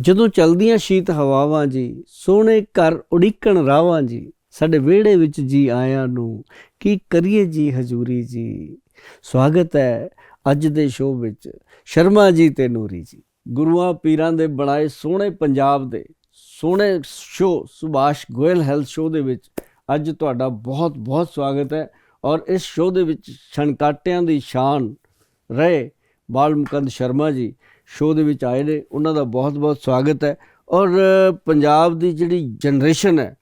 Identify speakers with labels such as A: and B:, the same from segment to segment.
A: ਜਦੋਂ ਚਲਦੀਆਂ ਸ਼ੀਤ ਹਵਾਵਾਂ ਜੀ, ਸੋਹਣੇ ਘਰ ਉਡੀਕਣ ਰਾਵਾਂ ਜੀ, ਸਾਡੇ ਵਿਹੜੇ ਵਿੱਚ ਜੀ ਆਇਆਂ ਨੂੰ, ਕੀ ਕਰੀਏ ਜੀ ਹਜ਼ੂਰੀ ਜੀ? ਸਵਾਗਤ ਹੈ ਅੱਜ ਦੇ ਸ਼ੋਅ ਵਿੱਚ, ਸ਼ਰਮਾ ਜੀ ਤੇ ਨੂਰੀ ਜੀ। ਗੁਰੂਆਂ ਪੀਰਾਂ ਦੇ ਬਣਾਏ ਸੋਹਣੇ ਪੰਜਾਬ ਦੇ, ਸੋਹਣੇ show, Subhash Goyal health show ਦੇ ਵਿੱਚ ਅੱਜ ਤੁਹਾਡਾ ਬਹੁਤ ਬਹੁਤ ਸਵਾਗਤ ਹੈ ਔਰ ਇਸ ਸ਼ੋਅ ਦੇ ਵਿੱਚ ਛਣਕਾਟਿਆਂ ਦੀ ਸ਼ਾਨ ਰਹੇ ਬਾਲ ਮੁਕੰਦ ਸ਼ਰਮਾ ਜੀ। ਸ਼ੋਅ ਦੇ ਵਿੱਚ ਆਏ ਨੇ, ਉਹਨਾਂ ਦਾ ਬਹੁਤ ਬਹੁਤ ਸਵਾਗਤ ਹੈ। ਔਰ ਪੰਜਾਬ ਦੀ ਜਿਹੜੀ ਜਨਰੇਸ਼ਨ ਹੈ,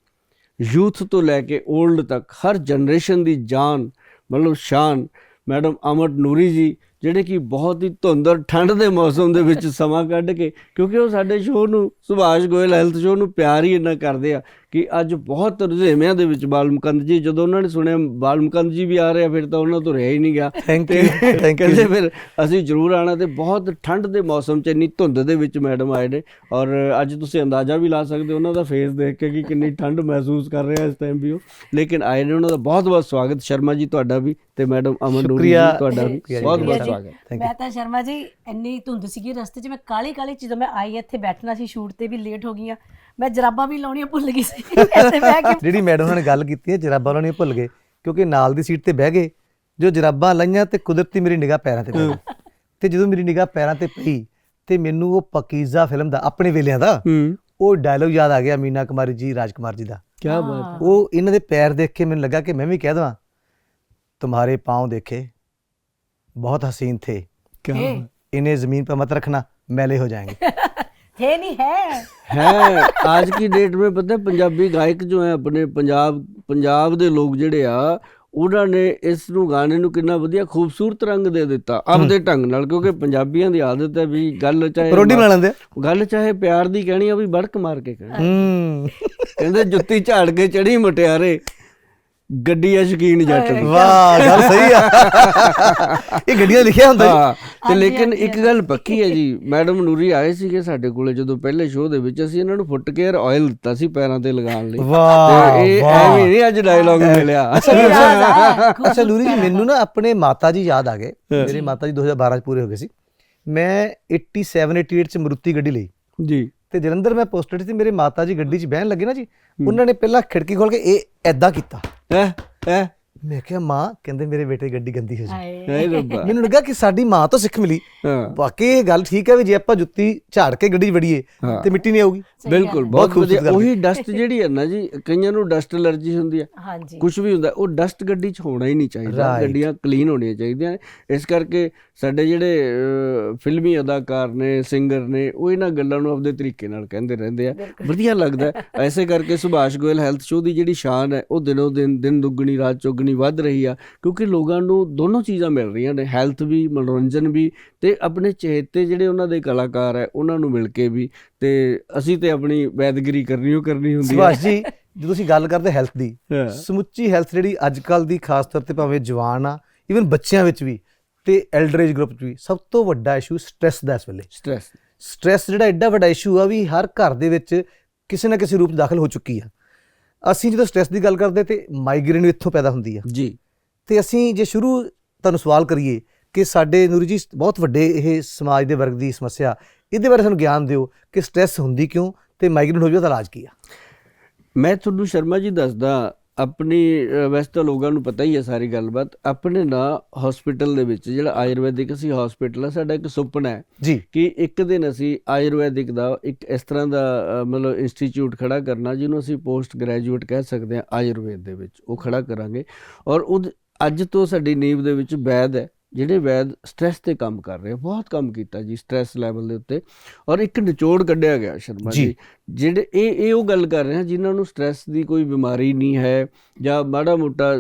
A: ਯੂਥ ਤੋਂ ਲੈ ਕੇ 올ਡ ਤੱਕ, ਹਰ ਜਨਰੇਸ਼ਨ ਦੀ ਜਾਨ, ਮਤਲਬ ਸ਼ਾਨ, ਮੈਡਮ ਅਮਰ ਨੂਰੀ ਜੀ ਜਿਹੜੇ ਕਿ ਬਹੁਤ ਹੀ ਧੁੰਦ ਔਰ ਠੰਡ ਦੇ ਮੌਸਮ ਦੇ ਵਿੱਚ ਸਮਾਂ ਕੱਢ ਕੇ ਕਿਉਂਕਿ ਉਹ ਸਾਡੇ ਸ਼ੋਅ ਨੂੰ ਸੁਭਾਸ਼ ਗੋਇਲ ਹੈਲਥ ਸ਼ੋਅ ਨੂੰ ਪਿਆਰ ਹੀ ਇੰਨਾ ਕਰਦੇ ਆ ਕਿ ਅੱਜ ਬਹੁਤ ਰੁਝੇਵਿਆਂ ਦੇ ਵਿੱਚ ਬਾਲ ਮੁਕੰਦ ਜੀ ਜਦੋਂ ਉਹਨਾਂ ਨੇ ਸੁਣਿਆ ਬਾਲ ਮੁਕੰਦ ਜੀ ਵੀ ਆ ਰਹੇ ਆ ਫਿਰ ਤਾਂ ਉਹਨਾਂ ਤੋਂ ਰਿਹਾ ਹੀ ਨਹੀਂ ਗਿਆ
B: thank you
A: ਕਹਿੰਦੇ
B: ਜੀ।
A: ਫਿਰ ਅਸੀਂ ਜ਼ਰੂਰ ਆਣਾ ਤੇ ਬਹੁਤ ਠੰਡ ਦੇ ਮੌਸਮ 'ਚ ਇੰਨੀ ਧੁੰਦ ਦੇ ਵਿੱਚ ਮੈਡਮ ਆਏ ਨੇ ਔਰ ਅੱਜ ਤੁਸੀਂ ਅੰਦਾਜ਼ਾ ਵੀ ਲਾ ਸਕਦੇ ਹੋ ਉਹਨਾਂ ਦਾ ਫੇਸ ਦੇਖ ਕੇ ਕਿ ਕਿੰਨੀ ਠੰਡ ਮਹਿਸੂਸ ਕਰ ਰਹੇ ਆ ਇਸ ਟਾਈਮ ਵੀ ਉਹ ਲੇਕਿਨ ਆਏ ਨੇ ਉਹਨਾਂ ਦਾ ਬਹੁਤ ਬਹੁਤ ਸਵਾਗਤ ਸ਼ਰਮਾ ਜੀ ਤੁਹਾਡਾ ਵੀ ਤੇ ਮੈਡਮ ਅਮਨ ਨੂਰੀ ਜੀ। ਤੁਹਾਡਾ ਵੀ ਬਹੁਤ ਬਹੁਤ ਸਵਾਗਤ
C: ਮੈਂ ਤਾਂ ਸ਼ਰਮਾ ਜੀ ਇੰਨੀ ਧੁੰਦ ਸੀਗੀ ਰਸਤੇ 'ਚ ਮੈਂ ਕਾਲੀ ਕਾਲੀ ਜਦੋਂ ਮੈਂ ਆਈ ਇੱਥੇ ਬੈਠਣਾ ਸੀ ਸ਼ੂਟ ਤੇ ਵੀ ਲੇਟ ਹੋ ਗਈਆਂ। ਮੈਂ ਜਰਾਬਾਂ ਵੀ ਲਾਉਣੀਆਂ ਭੁੱਲ ਗਈ ਸੀ। ਇੱਥੇ ਬਹਿ ਕੇ
B: ਜਿਹੜੀ ਮੈਡਮ ਉਹਨਾਂ ਗੱਲ ਕੀਤੀ ਹੈ ਜਰਾਬਾਂ ਲਾਉਣੀਆਂ ਭੁੱਲ ਗਏ ਕਿਉਂਕਿ ਨਾਲ ਦੀ ਸੀਟ ਤੇ ਬਹਿ ਗਏ ਜੋ ਜਰਾਬਾਂ ਲਾਈਆਂ ਤੇ ਕੁਦਰਤੀ ਮੇਰੀ ਨਿਗਾਹ ਪੈਰਾਂ ਤੇ ਪਈ ਤੇ ਜਦੋਂ ਮੇਰੀ ਨਿਗਾਹ ਪੈਰਾਂ ਤੇ ਪਈ ਤੇ ਮੈਨੂੰ ਉਹ ਪਕੀਜ਼ਾ ਫਿਲਮ ਦਾ ਆਪਣੇ ਵੇਲਿਆਂ ਦਾ ਉਹ ਡਾਇਲੋਗ ਯਾਦ ਆ ਗਿਆ ਮੀਨਾ ਕੁਮਾਰੀ ਜੀ ਰਾਜਕੁਮਾਰ ਜੀ ਦਾ।
A: ਕੀ ਬਾਤ
B: ਉਹ ਇਹਨਾਂ ਦੇ ਪੈਰ ਦੇਖ ਕੇ ਮੈਨੂੰ ਲੱਗਾ ਕਿ ਮੈਂ ਵੀ ਕਹਿ ਦਵਾਂ ਤੁਹਾਡੇ ਪਾਉ ਦੇਖੇ बहुत हसीन थे
A: ਕੀ
C: हे,
B: इन्हें जमीन पर मत रखना मैले हो जाएंगे
C: थे नहीं है
A: है आज की डेट में पता है पंजाबी गायक जो है अपने ਪੰਜਾਬ ਪੰਜਾਬ ਦੇ ਲੋਕ ਜਿਹੜੇ ਆ ਉਹਨਾਂ ਨੇ ਇਸ ਨੂੰ ਗਾਣੇ ਨੂੰ ਕਿੰਨਾ ਵਧੀਆ ਖੂਬਸੂਰਤ ਰੰਗ ਦੇ ਦਿੱਤਾ ਆਪਦੇ ਢੰਗ ਨਾਲ ਕਿਉਂਕਿ ਪੰਜਾਬੀਆਂ ਦੀ ਆਦਤ ਹੈ ਵੀ ਗੱਲ ਚਾਹੇ
B: ਪਰੋਡੀ ਬਣਾ ਲੈਂਦੇ ਆ।
A: ਗੱਲ ਚਾਹੇ ਪਿਆਰ ਦੀ ਕਹਿਣੀ ਆ ਵੀ ਬੜਕ ਮਾਰ ਕੇ ਕਹਿਣੀ
B: ਹੂੰ
A: ਕਹਿੰਦੇ ਜੁੱਤੀ ਝਾੜ ਕੇ ਚੜੀ ਮਟਿਆਰੇ ਗੱਡੀ ਆ ਸ਼ਕੀਨ ਜੱਟ ਦੀ
B: ਵਾਹ ਗੱਲ ਸਹੀ ਆ। ਇਹ ਗੱਡੀਆਂ ਲਿਖਿਆ ਹੁੰਦਾ ਜੀ।
A: ਹਾਂ ਤੇ ਲੇਕਿਨ ਇੱਕ ਗੱਲ ਪੱਕੀ ਹੈ ਜੀ। ਮੈਡਮ ਨੂਰੀ ਆਏ ਸੀਗੇ ਸਾਡੇ ਕੋਲੇ ਜਦੋਂ ਪਹਿਲੇ ਸ਼ੋਅ ਦੇ ਵਿੱਚ ਅਸੀਂ ਇਹਨਾਂ ਨੂੰ ਫੁੱਟ ਕੇਅਰ ਆਇਲ ਦਿੱਤਾ ਸੀ ਪੈਰਾਂ ਤੇ ਲਗਾਉਣ ਲਈ।
B: ਵਾਹ
A: ਤੇ ਇਹ ਐਵੇਂ ਨਹੀਂ ਅੱਜ ਡਾਇਲੌਗ ਮਿਲਿਆ।
B: ਅੱਛਾ ਨੂਰੀ ਜੀ ਮੈਨੂੰ ਨਾ ਆਪਣੇ ਮਾਤਾ ਜੀ ਯਾਦ ਆ ਗਏ। ਮੇਰੇ ਮਾਤਾ ਜੀ 2012 ਚ ਪੂਰੇ ਹੋ ਗਏ ਸੀ। ਮੈਂ 87 88 ਚ ਮਰੂਤੀ ਗੱਡੀ ਲਈ।
A: ਜੀ।
B: ਤੇ ਜਲੰਧਰ ਮੈਂ ਪੋਸਟਡ ਸੀ ਮੇਰੇ ਮਾਤਾ ਜੀ ਗੱਡੀ 'ਚ ਬਹਿਣ ਲੱਗੇ ਨਾ ਜੀ ਉਹਨਾਂ ਨੇ ਪਹਿਲਾਂ ਖਿੜਕੀ ਖੋਲ ਕੇ ਇਹ ਐਦਾਂ ਕੀਤਾ।
A: ਹੈ ਹੈ
B: ਮੈਂ ਕਿਹਾ ਮਾਂ ਕਹਿੰਦੇ ਮੇਰੇ ਬੇਟੇ ਦੀ ਗੱਡੀ ਗੰਦੀ ਹੋ ਜੀ।
C: ਹਾਏ।
A: ਹੈ ਰੱਬਾ।
B: ਮੈਨੂੰ ਲੱਗਾ ਕਿ ਸਾਡੀ ਮਾਂ ਤੋਂ ਸਿੱਖ ਮਿਲੀ।
A: ਹਾਂ।
B: ਬਾਕੀ ਇਹ ਗੱਲ ਠੀਕ ਹੈ ਵੀ ਜੇ ਆਪਾਂ ਜੁੱਤੀ ਝਾੜ ਕੇ ਗੱਡੀ 'ਚ ਵੜੀਏ
A: ਹਾਂ।
B: ਤੇ ਮਿੱਟੀ ਨਹੀਂ ਆਊਗੀ।
C: ਸਹੀ
A: ਬਿਲਕੁਲ। ਬਹੁਤ
B: ਬਹੁਤ
A: ਵਧੀਆ।
B: ਖੂਬਸੂਰਤ
A: ਉਹੀ ਡਸਟ ਜਿਹੜੀ ਹੈ ਨਾ ਜੀ ਕਈਆਂ ਨੂੰ ਡਸਟ ਅਲਰਜੀ ਹੁੰਦੀ ਹੈ।
C: ਹਾਂਜੀ।
A: ਕੁਝ ਵੀ ਹੁੰਦਾ ਉਹ ਡਸਟ ਗੱਡੀ 'ਚ ਹੋਣਾ ਹੀ ਨਹੀਂ ਚਾਹੀਦਾ।
B: Right.
A: ਗੱਡੀਆਂ ਕਲੀਨ ਹੋਣੀਆਂ ਚਾਹੀਦੀਆਂ ਨੇ। ਇਸ ਕਰਕੇ ਸਾਡੇ ਜਿਹੜੇ ਅਹ, ਫਿਲਮੀ ਅਦਾਕਾਰ ਨੇ ਸਿੰਗਰ ਨੇ ਉਹ ਇਹਨਾਂ ਗੱਲਾਂ ਨੂੰ ਆਪਦੇ ਤਰੀਕੇ ਨਾਲ ਕਹਿੰਦੇ ਰਹਿੰਦੇ ਆ। ਵਧੀਆ ਲੱਗਦਾ। ਹੈ। ਐਸੇ ਕਰਕੇ ਸੁਭਾਸ਼ ਗੋਇਲ ਹੈਲਥ ਸ਼ੋਅ ਦੀ ਜਿਹੜੀ ਸ਼ਾਨ ਹੈ ਉਹ ਦਿਨੋਂ ਦਿਨ ਦਿਨ ਦੁੱਗਣੀ ਰਾਤ ਚੌਗਣੀ ਵੱਧ ਰਹੀ ਆ ਕਿਉਂਕਿ ਲੋਕਾਂ ਨੂੰ ਦੋਨੋਂ ਚੀਜ਼ਾਂ ਮਿਲ ਰਹੀਆਂ ਨੇ ਹੈਲਥ ਵੀ ਮਨੋਰੰਜਨ ਵੀ ਤੇ ਆਪਣੇ ਚਹੇਤੇ ਜਿਹੜੇ ਉਹਨਾਂ ਦੇ ਕਲਾਕਾਰ ਹੈ ਉਹਨਾਂ ਨੂੰ ਮਿਲ ਕੇ ਵੀ ਤੇ ਅਸੀਂ ਤੇ ਆਪਣੀ ਵੈਦਗਰੀ ਕਰਨੀ ਉਹ ਕਰਨੀ ਹੁੰਦੀ ਹੈ
B: ਸੁਭਾਸ਼ ਜੀ ਜਦੋਂ ਤੁਸੀਂ ਗੱਲ ਕਰਦੇ ਹੈਲਥ ਦੀ। ਸਮੁੱਚੀ ਹੈਲਥ ਜਿਹੜੀ ਅੱਜ ਕੱਲ ਦੀ ਖਾਸ ਤੌਰ ਤੇ ਭਾਵੇਂ ਜਵਾਨ ਆ ਇਵਨ ਬੱਚਿਆਂ ਵਿੱਚ ਵੀ ਤੇ ਐਲਡਰ ਏਜ ਗਰੁੱਪ 'ਚ ਵੀ ਸਭ ਤੋਂ ਵੱਡਾ ਇਸ਼ੂ ਸਟ੍ਰੈਸ ਦਾ ਇਸ ਵੇਲੇ।
A: ਸਟ੍ਰੈਸ
B: ਸਟ੍ਰੈਸ ਜਿਹੜਾ ਐਡਾ ਵੱਡਾ ਇਸ਼ੂ ਆ ਵੀ ਹਰ ਘਰ ਦੇ ਵਿੱਚ ਕਿਸੇ ਨਾ ਕਿਸੇ ਰੂਪ ਦਾਖਲ ਹੋ ਚੁੱਕੀ ਆ। ਅਸੀਂ ਜਦੋਂ ਸਟ੍ਰੈਸ ਦੀ ਗੱਲ ਕਰਦੇ ਤੇ ਮਾਈਗ੍ਰੇਨ ਇੱਥੋਂ ਪੈਦਾ ਹੁੰਦੀ ਆ।
A: ਜੀ।
B: ਤੇ ਅਸੀਂ ਜੇ ਸ਼ੁਰੂ ਤੁਹਾਨੂੰ ਸਵਾਲ ਕਰੀਏ ਕਿ ਸਾਡੇ ਨੂਰੀ ਜੀ ਬਹੁਤ ਵੱਡੇ ਇਹ ਸਮਾਜ ਦੇ ਵਰਗ ਦੀ ਸਮੱਸਿਆ ਇਹਦੇ ਬਾਰੇ ਸਾਨੂੰ ਗਿਆਨ ਦਿਓ ਕਿ ਸਟ੍ਰੈਸ ਹੁੰਦੀ ਕਿਉਂ ਤੇ ਮਾਈਗ੍ਰੇਨ ਹੋ ਜਾਵੇ ਤਾਂ ਇਲਾਜ ਕੀ ਆ।
A: ਮੈਂ ਤੁਹਾਨੂੰ ਸ਼ਰਮਾ ਜੀ ਦੱਸਦਾ ਆਪਣੀ ਵੈਸੇ ਤਾਂ ਲੋਕਾਂ ਨੂੰ ਪਤਾ ਹੀ ਹੈ ਸਾਰੀ ਗੱਲਬਾਤ। ਆਪਣੇ ਨਾ ਹਸਪੀਟਲ ਦੇ ਵਿੱਚ ਜਿਹੜਾ ਆਯੁਰਵੈਦਿਕ ਅਸੀਂ ਹਸਪੀਟਲ ਹੈ ਸਾਡਾ ਇੱਕ ਸੁਪਨਾ ਹੈ
B: ਜੀ।
A: ਕਿ ਇੱਕ ਦਿਨ ਅਸੀਂ ਆਯੁਰਵੈਦਿਕ ਦਾ ਇੱਕ ਇਸ ਤਰ੍ਹਾਂ ਦਾ ਮਤਲਬ ਇੰਸਟੀਚਿਊਟ ਖੜਾ ਕਰਨਾ ਜਿਹਨੂੰ ਅਸੀਂ ਪੋਸਟ ਗ੍ਰੈਜੂਏਟ ਕਹਿ ਸਕਦੇ ਹਾਂ ਆਯੁਰਵੇਦ ਦੇ ਵਿੱਚ। ਉਹ ਖੜਾ ਕਰਾਂਗੇ। ਔਰ ਉਹ ਅੱਜ ਤੋਂ ਸਾਡੀ ਨੀਂਵ ਦੇ ਵਿੱਚ ਵੈਦ ਹੈ। ਜਿਹੜੇ ਵੈਦ ਸਟ੍ਰੈਸ ਤੇ ਕੰਮ ਕਰ ਰਹੇ ਆ ਬਹੁਤ ਕੰਮ ਕੀਤਾ ਜੀ ਸਟ੍ਰੈਸ ਲੈਵਲ ਦੇ ਉੱਤੇ ਔਰ ਇੱਕ ਨਿਚੋੜ ਕੱਢਿਆ ਗਿਆ ਸ਼ਰਮਾ
B: ਜੀ।
A: ਜਿਹੜੇ ਇਹ ਇਹ ਉਹ ਗੱਲ ਕਰ ਰਹੇ ਹਾਂ ਜਿਨ੍ਹਾਂ ਨੂੰ ਸਟ੍ਰੈਸ ਦੀ ਕੋਈ ਬਿਮਾਰੀ ਨਹੀਂ ਹੈ ਜਾਂ ਮਾੜਾ ਮੋਟਾ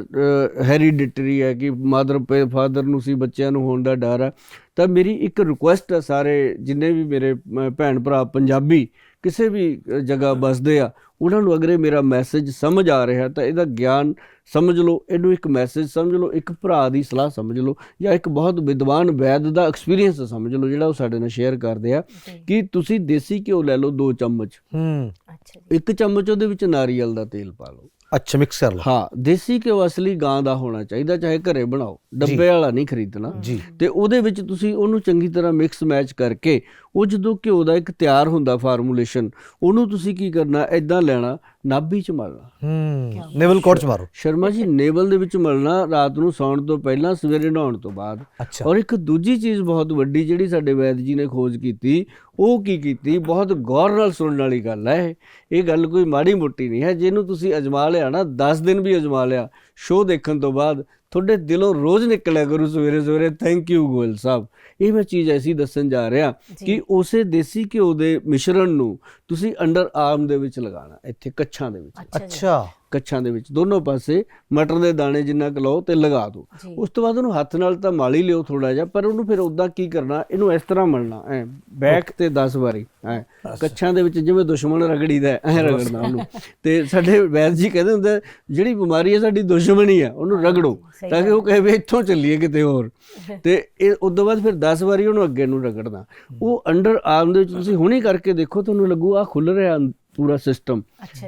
A: ਹੈਰੀਡਿਟਰੀ ਹੈ ਕਿ ਮਦਰ ਫਾਦਰ ਨੂੰ ਸੀ ਬੱਚਿਆਂ ਨੂੰ ਹੋਣ ਦਾ ਡਰ ਹੈ ਤਾਂ ਮੇਰੀ ਇੱਕ ਰਿਕੁਐਸਟ ਹੈ ਸਾਰੇ ਜਿੰਨੇ ਵੀ ਮੇਰੇ ਭੈਣ ਭਰਾ ਪੰਜਾਬੀ ਕਿਸੇ ਵੀ ਜਗ੍ਹਾ ਵੱਸਦੇ ਆ ਉਹਨਾਂ ਨੂੰ ਅਗਰ ਇਹ ਮੇਰਾ ਮੈਸੇਜ ਸਮਝ ਆ ਰਿਹਾ ਤਾਂ ਇਹਦਾ ਗਿਆਨ ਸਮਝ ਲਓ ਇਹਨੂੰ ਇੱਕ ਮੈਸੇਜ ਸਮਝ ਲਓ ਇੱਕ ਭਰਾ ਦੀ ਸਲਾਹ ਸਮਝ ਲਓ ਜਾਂ ਇੱਕ ਬਹੁਤ ਵਿਦਵਾਨ ਵੈਦ ਦਾ ਐਕਸਪੀਰੀਅੰਸ ਸਮਝ ਲਓ ਜਿਹੜਾ ਉਹ ਸਾਡੇ ਨਾਲ ਸ਼ੇਅਰ ਕਰਦੇ ਆ। ਕਿ ਤੁਸੀਂ ਦੇਸੀ ਘਿਓ ਲੈ ਲਓ 2 ਚਮਚ।
B: ਹੂੰ।
C: ਅੱਛਾ ਜੀ।
A: ਇੱਕ ਚਮਚ ਉਹਦੇ ਵਿੱਚ ਨਾਰੀਅਲ ਦਾ ਤੇਲ ਪਾ ਲਓ।
B: ਅੱਛਾ ਮਿਕਸ ਕਰ ਲਓ।
A: ਹਾਂ ਦੇਸੀ ਘਿਓ ਅਸਲੀ ਗਾਂ ਦਾ ਹੋਣਾ ਚਾਹੀਦਾ ਚਾਹੇ ਘਰੇ ਬਣਾਓ ਡੱਬੇ ਵਾਲਾ ਨਹੀਂ ਖਰੀਦਣਾ। ਤੇ ਉਹਦੇ ਵਿੱਚ ਤੁਸੀਂ ਉਹਨੂੰ ਚੰਗੀ ਤਰ੍ਹਾਂ ਮਿਕਸ ਮੈਚ ਕਰਕੇ ਉਹ ਜਦੋਂ ਘਿਓ ਦਾ ਇੱਕ ਤਿਆਰ ਹੁੰਦਾ ਫਾਰਮੂਲੇਸ਼ਨ ਉਹਨੂੰ ਤੁਸੀਂ ਕੀ ਕਰਨਾ ਐਦਾਂ ਲੈਣਾ ਨਾਭੀ ਚ ਮਲਣਾ।
B: ਹੂੰ ਨੇਵਲ ਕੋਟ ਚ ਮਾਰੋ।
A: ਸ਼ਰਮਾ ਜੀ ਨੇਵਲ ਦੇ ਵਿੱਚ ਮਲਣਾ ਰਾਤ ਨੂੰ ਸੌਣ ਤੋਂ ਪਹਿਲਾਂ ਸਵੇਰੇ ਨਹਾਉਣ ਤੋਂ ਬਾਅਦ। ਔਰ ਇੱਕ ਦੂਜੀ ਚੀਜ਼ ਬਹੁਤ ਵੱਡੀ ਜਿਹੜੀ ਸਾਡੇ ਵੈਦ ਜੀ ਨੇ ਖੋਜ ਕੀਤੀ ਉਹ ਕੀ ਕੀਤੀ ਬਹੁਤ ਗੌਰ ਨਾਲ ਸੁਣਨ ਵਾਲੀ ਗੱਲ ਹੈ ਇਹ। ਇਹ ਗੱਲ ਕੋਈ ਮਾੜੀ ਮੋਟੀ ਨਹੀਂ ਹੈ ਜਿਹਨੂੰ ਤੁਸੀਂ ਅਜਮਾ ਲਿਆ ਨਾ 10 ਦਿਨ ਵੀ ਅਜਮਾ ਲਿਆ ਸ਼ੋਅ ਦੇਖਣ ਤੋਂ ਬਾਅਦ ਤੁਹਾਡੇ ਦਿਲੋਂ ਰੋਜ਼ ਨਿਕਲਿਆ ਕਰੂ ਸਵੇਰੇ ਸਵੇਰੇ। Thank you Goyal sahib. ਇਹ ਮੈਂ ਚੀਜ਼ ਐਸੀ ਦੱਸਣ ਜਾ ਰਿਹਾ ਕਿ ਉਸੇ ਦੇਸੀ ਘਿਓ ਦੇ ਮਿਸ਼ਰਣ ਨੂੰ ਤੁਸੀਂ ਅੰਡਰ ਆਰਮ ਦੇ ਵਿੱਚ ਲਗਾਉਣਾ ਇੱਥੇ ਕੱਛਾਂ ਦੇ ਵਿੱਚ।
C: ਅੱਛਾ
A: ਕੱਛਾਂ ਦੇ ਵਿੱਚ। ਦੋਨੋਂ ਪਾਸੇ ਮਟਰ ਦੇ ਦਾਣੇ ਜਿੰਨਾ ਕੁ ਲਓ ਤੇ ਲਗਾ ਦਿਓ। ਉਸ ਤੋਂ ਬਾਅਦ ਉਹਨੂੰ ਹੱਥ ਨਾਲ ਤਾਂ ਮਾਲ ਹੀ ਲਿਓ ਥੋੜਾ ਜਿਹਾ ਪਰ ਉਹਨੂੰ ਫਿਰ ਉਦਾਂ ਕੀ ਕਰਨਾ ਇਹਨੂੰ ਇਸ ਤਰ੍ਹਾਂ ਮਲਣਾ ਐ ਬੈਕ ਤੇ 10 ਵਾਰੀ ਐ। ਕੱਛਾਂ ਦੇ ਵਿੱਚ ਜਿਵੇਂ ਦੁਸ਼ਮਣ ਰਗੜੀਦਾ ਐ ਐਂ ਰਗੜਨਾ ਉਹਨੂੰ। ਤੇ ਸਾਡੇ ਵੈਦ ਜੀ ਕਹਿੰਦੇ ਹੁੰਦੇ ਜਿਹੜੀ ਬਿਮਾਰੀ ਹੈ ਸਾਡੀ ਦੁਸ਼ਮਣੀ ਆ ਉਹਨੂੰ ਰਗੜੋ ਤਾਂ ਕਿ ਉਹ ਕਹੇ ਵੀ ਇੱਥੋਂ ਚੱਲੀਏ ਕਿਤੇ ਹੋਰ। ਤੇ ਇਹ ਉਸ ਤੋਂ ਬਾਅਦ ਫਿਰ 10 ਵਾਰੀ ਉਹਨੂੰ ਅੱਗੇ ਨੂੰ ਰਗੜਨਾ। ਉਹ ਅੰਡਰ ਆਰਮ ਦੇ ਵਿੱਚ ਤੁਸੀਂ ਹੁਣੇ ਕਰਕੇ ਦੇਖੋ ਤੁਹਾਨੂੰ ਲੱਗੂ ਆ ਖੁੱਲ ਰਿਹਾ ਪੂਰਾ ਸਿਸਟਮ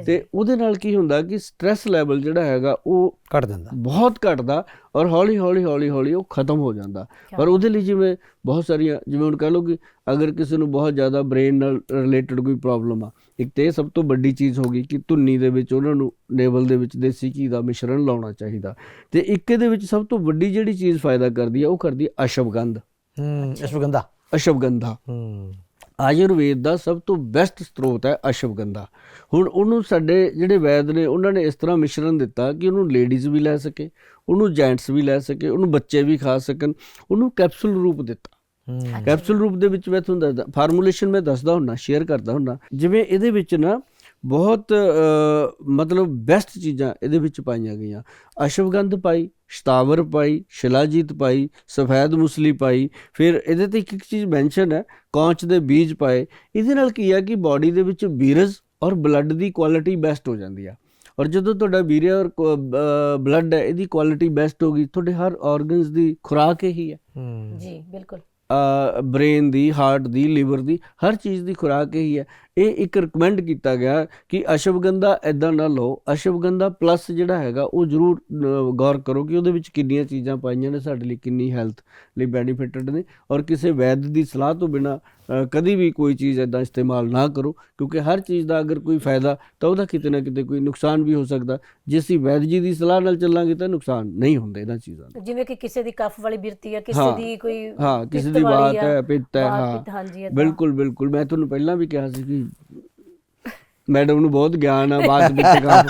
A: ਤੇ ਉਹਦੇ ਨਾਲ ਕੀ ਹੁੰਦਾ ਕਿ ਸਟ੍ਰੈਸ ਲੈਵਲ ਜਿਹੜਾ ਹੈਗਾ ਉਹ
B: ਕੱਟ ਦਿੰਦਾ
A: ਬਹੁਤ ਘਟਦਾ ਔਰ ਹੌਲੀ ਹੌਲੀ ਹੌਲੀ ਹੌਲੀ ਉਹ ਖਤਮ ਹੋ ਜਾਂਦਾ। ਪਰ ਉਹਦੇ ਲਈ ਜਿਵੇਂ ਬਹੁਤ ਸਾਰੀਆਂ ਜਿਵੇਂ ਹੁਣ ਕਹ ਲਓ ਕਿ ਅਗਰ ਕਿਸੇ ਨੂੰ ਬਹੁਤ ਜ਼ਿਆਦਾ ਬ੍ਰੇਨ ਨਾਲ ਰਿਲੇਟਡ ਕੋਈ ਪ੍ਰੋਬਲਮ ਆ ਇੱਕ ਤੇ ਸਭ ਤੋਂ ਵੱਡੀ ਚੀਜ਼ ਹੋ ਗਈ ਕਿ ਧੁੰਨੀ ਦੇ ਵਿੱਚ ਉਹਨਾਂ ਨੂੰ ਨੇਵਲ ਦੇ ਵਿੱਚ ਦੇਸੀ ਘੀ ਦਾ ਮਿਸ਼ਰਣ ਲਾਉਣਾ ਚਾਹੀਦਾ। ਤੇ ਇੱਕ ਇਹਦੇ ਵਿੱਚ ਸਭ ਤੋਂ ਵੱਡੀ ਜਿਹੜੀ ਚੀਜ਼ ਫਾਇਦਾ ਕਰਦੀ ਆ ਉਹ ਕਰਦੀ ਹੈ ਅਸ਼ਵਗੰਧ।
B: ਹੂੰ ਅਸ਼ਵਗੰਧਾ।
A: ਅਸ਼ਵਗੰਧਾ।
B: ਹੂੰ।
A: ਆਯੁਰਵੇਦ ਦਾ ਸਭ ਤੋਂ ਬੈਸਟ ਸਰੋਤ ਹੈ ਅਸ਼ਵਗੰਧਾ ਹੁਣ ਉਹਨੂੰ ਸਾਡੇ ਜਿਹੜੇ ਵੈਦ ਨੇ ਉਹਨਾਂ ਨੇ ਇਸ ਤਰ੍ਹਾਂ ਮਿਸ਼ਰਣ ਦਿੱਤਾ ਕਿ ਉਹਨੂੰ ਲੇਡੀਜ਼ ਵੀ ਲੈ ਸਕੇ ਉਹਨੂੰ ਜੈਂਟਸ ਵੀ ਲੈ ਸਕੇ ਉਹਨੂੰ ਬੱਚੇ ਵੀ ਖਾ ਸਕਣ ਉਹਨੂੰ ਕੈਪਸੂਲ ਰੂਪ ਦਿੱਤਾ। ਕੈਪਸੂਲ ਰੂਪ ਦੇ ਵਿੱਚ ਮੈਂ ਤੁਹਾਨੂੰ ਦੱਸਦਾ ਫਾਰਮੂਲੇਸ਼ਨ ਮੈਂ ਦੱਸਦਾ ਹੁੰਨਾ ਸ਼ੇਅਰ ਕਰਦਾ ਹੁੰਨਾ। ਜਿਵੇਂ ਇਹਦੇ ਵਿੱਚ ਨਾ ਬਹੁਤ ਮਤਲਬ ਬੈਸਟ ਚੀਜ਼ਾਂ ਇਹਦੇ ਵਿੱਚ ਪਾਈਆਂ ਗਈਆਂ। ਅਸ਼ਵਗੰਧ ਪਾਈ ਸ਼ਤਾਵਰ ਪਾਈ ਸ਼ਿਲਾਜੀਤ ਪਾਈ ਸਫੈਦ ਮੁਸਲੀ ਪਾਈ। ਫਿਰ ਇਹਦੇ ਤੇ ਇੱਕ ਇੱਕ ਚੀਜ਼ ਮੈਂਸ਼ਨ ਹੈ ਕੌਂਚ ਦੇ ਬੀਜ ਪਾਏ। ਇਹਦੇ ਨਾਲ ਕੀ ਹੈ ਕਿ ਬਾਡੀ ਦੇ ਵਿੱਚ ਵੀਰਜ ਔਰ ਬਲੱਡ ਦੀ ਕੁਆਲਿਟੀ ਬੈਸਟ ਹੋ ਜਾਂਦੀ ਆ। ਔਰ ਜਦੋਂ ਤੁਹਾਡਾ ਵੀਰਿਆ ਔਰ ਬਲੱਡ ਹੈ ਇਹਦੀ ਕੁਆਲਿਟੀ ਬੈਸਟ ਹੋ ਗਈ ਤੁਹਾਡੇ ਹਰ ਆਰਗਨਸ ਦੀ ਖੁਰਾਕ ਇਹੀ ਹੈ।
B: ਹੂੰ।
C: ਜੀ ਬਿਲਕੁਲ।
A: ਬ੍ਰੇਨ ਦੀ ਹਾਰਟ ਦੀ ਲਿਵਰ ਦੀ ਹਰ ਚੀਜ਼ ਦੀ ਖੁਰਾਕ ਇਹੀ ਹੈ। ਇਹ ਇੱਕ ਰეკਮੈਂਡ ਕੀਤਾ ਗਿਆ ਕਿ ਅਸ਼ਵਗੰਧਾ ਐਦਾਂ ਨਾ ਲਓ। ਅਸ਼ਵਗੰਧਾ ਪਲੱਸ ਜਿਹੜਾ ਹੈਗਾ ਉਹ ਜ਼ਰੂਰ ਗੌਰ ਕਰੋ ਕਿ ਉਹਦੇ ਵਿੱਚ ਕਿੰਨੀਆਂ ਚੀਜ਼ਾਂ ਪਾਈਆਂ ਨੇ ਸਾਡੇ ਲਈ ਕਿੰਨੀ ਹੈਲਥ ਲਈ ਬੈਨੀਫਿਟਡ ਨੇ। ਔਰ ਕਿਸੇ ਵੈਦ ਦੀ ਸਲਾਹ ਤੋਂ ਬਿਨਾ ਕਦੀ ਵੀ ਕੋਈ ਚੀਜ਼ ਐਦਾਂ ਇਸਤੇਮਾਲ ਨਾ ਕਰੋ ਕਿਉਂਕਿ ਹਰ ਚੀਜ਼ ਦਾ ਅਗਰ ਕੋਈ ਫਾਇਦਾ ਤਾਂ ਉਹਦਾ ਕਿਤੇ ਨਾ ਕਿਤੇ ਕੋਈ ਨੁਕਸਾਨ ਵੀ ਹੋ ਸਕਦਾ। ਜੇ ਅਸੀਂ ਵੈਦ ਜੀ ਦੀ ਸਲਾਹ ਨਾਲ ਚੱਲਾਂਗੇ ਤਾਂ ਨੁਕਸਾਨ ਨਹੀਂ ਹੁੰਦੇ ਇਹਨਾਂ ਚੀਜ਼ਾਂ ਦਾ।
C: ਜਿਵੇਂ ਕਿ ਕਿਸੇ ਦੀ ਕਫ ਵਾਲੀ ਬਿਰਤੀ ਹੈ ਕਿਸੇ ਦੀ ਕੋਈ
A: ਹਾਂ ਕਿਸੇ ਦੀ ਬਾਤ ਹੈ ਪਿੱਤ ਹੈ ਹਾਂ। ਬਿਲਕੁਲ ਬਿਲਕੁਲ। ਮੈਂ ਤੁਹਾਨੂੰ ਪਹਿਲਾਂ ਵੀ ਕਿਹਾ ਸੀ ਕਿ ਮੈਡਮ ਨੂੰ ਬਹੁਤ ਗਿਆਨ ਆ ਬਾਤ ਪਿੱਤ ਦਾ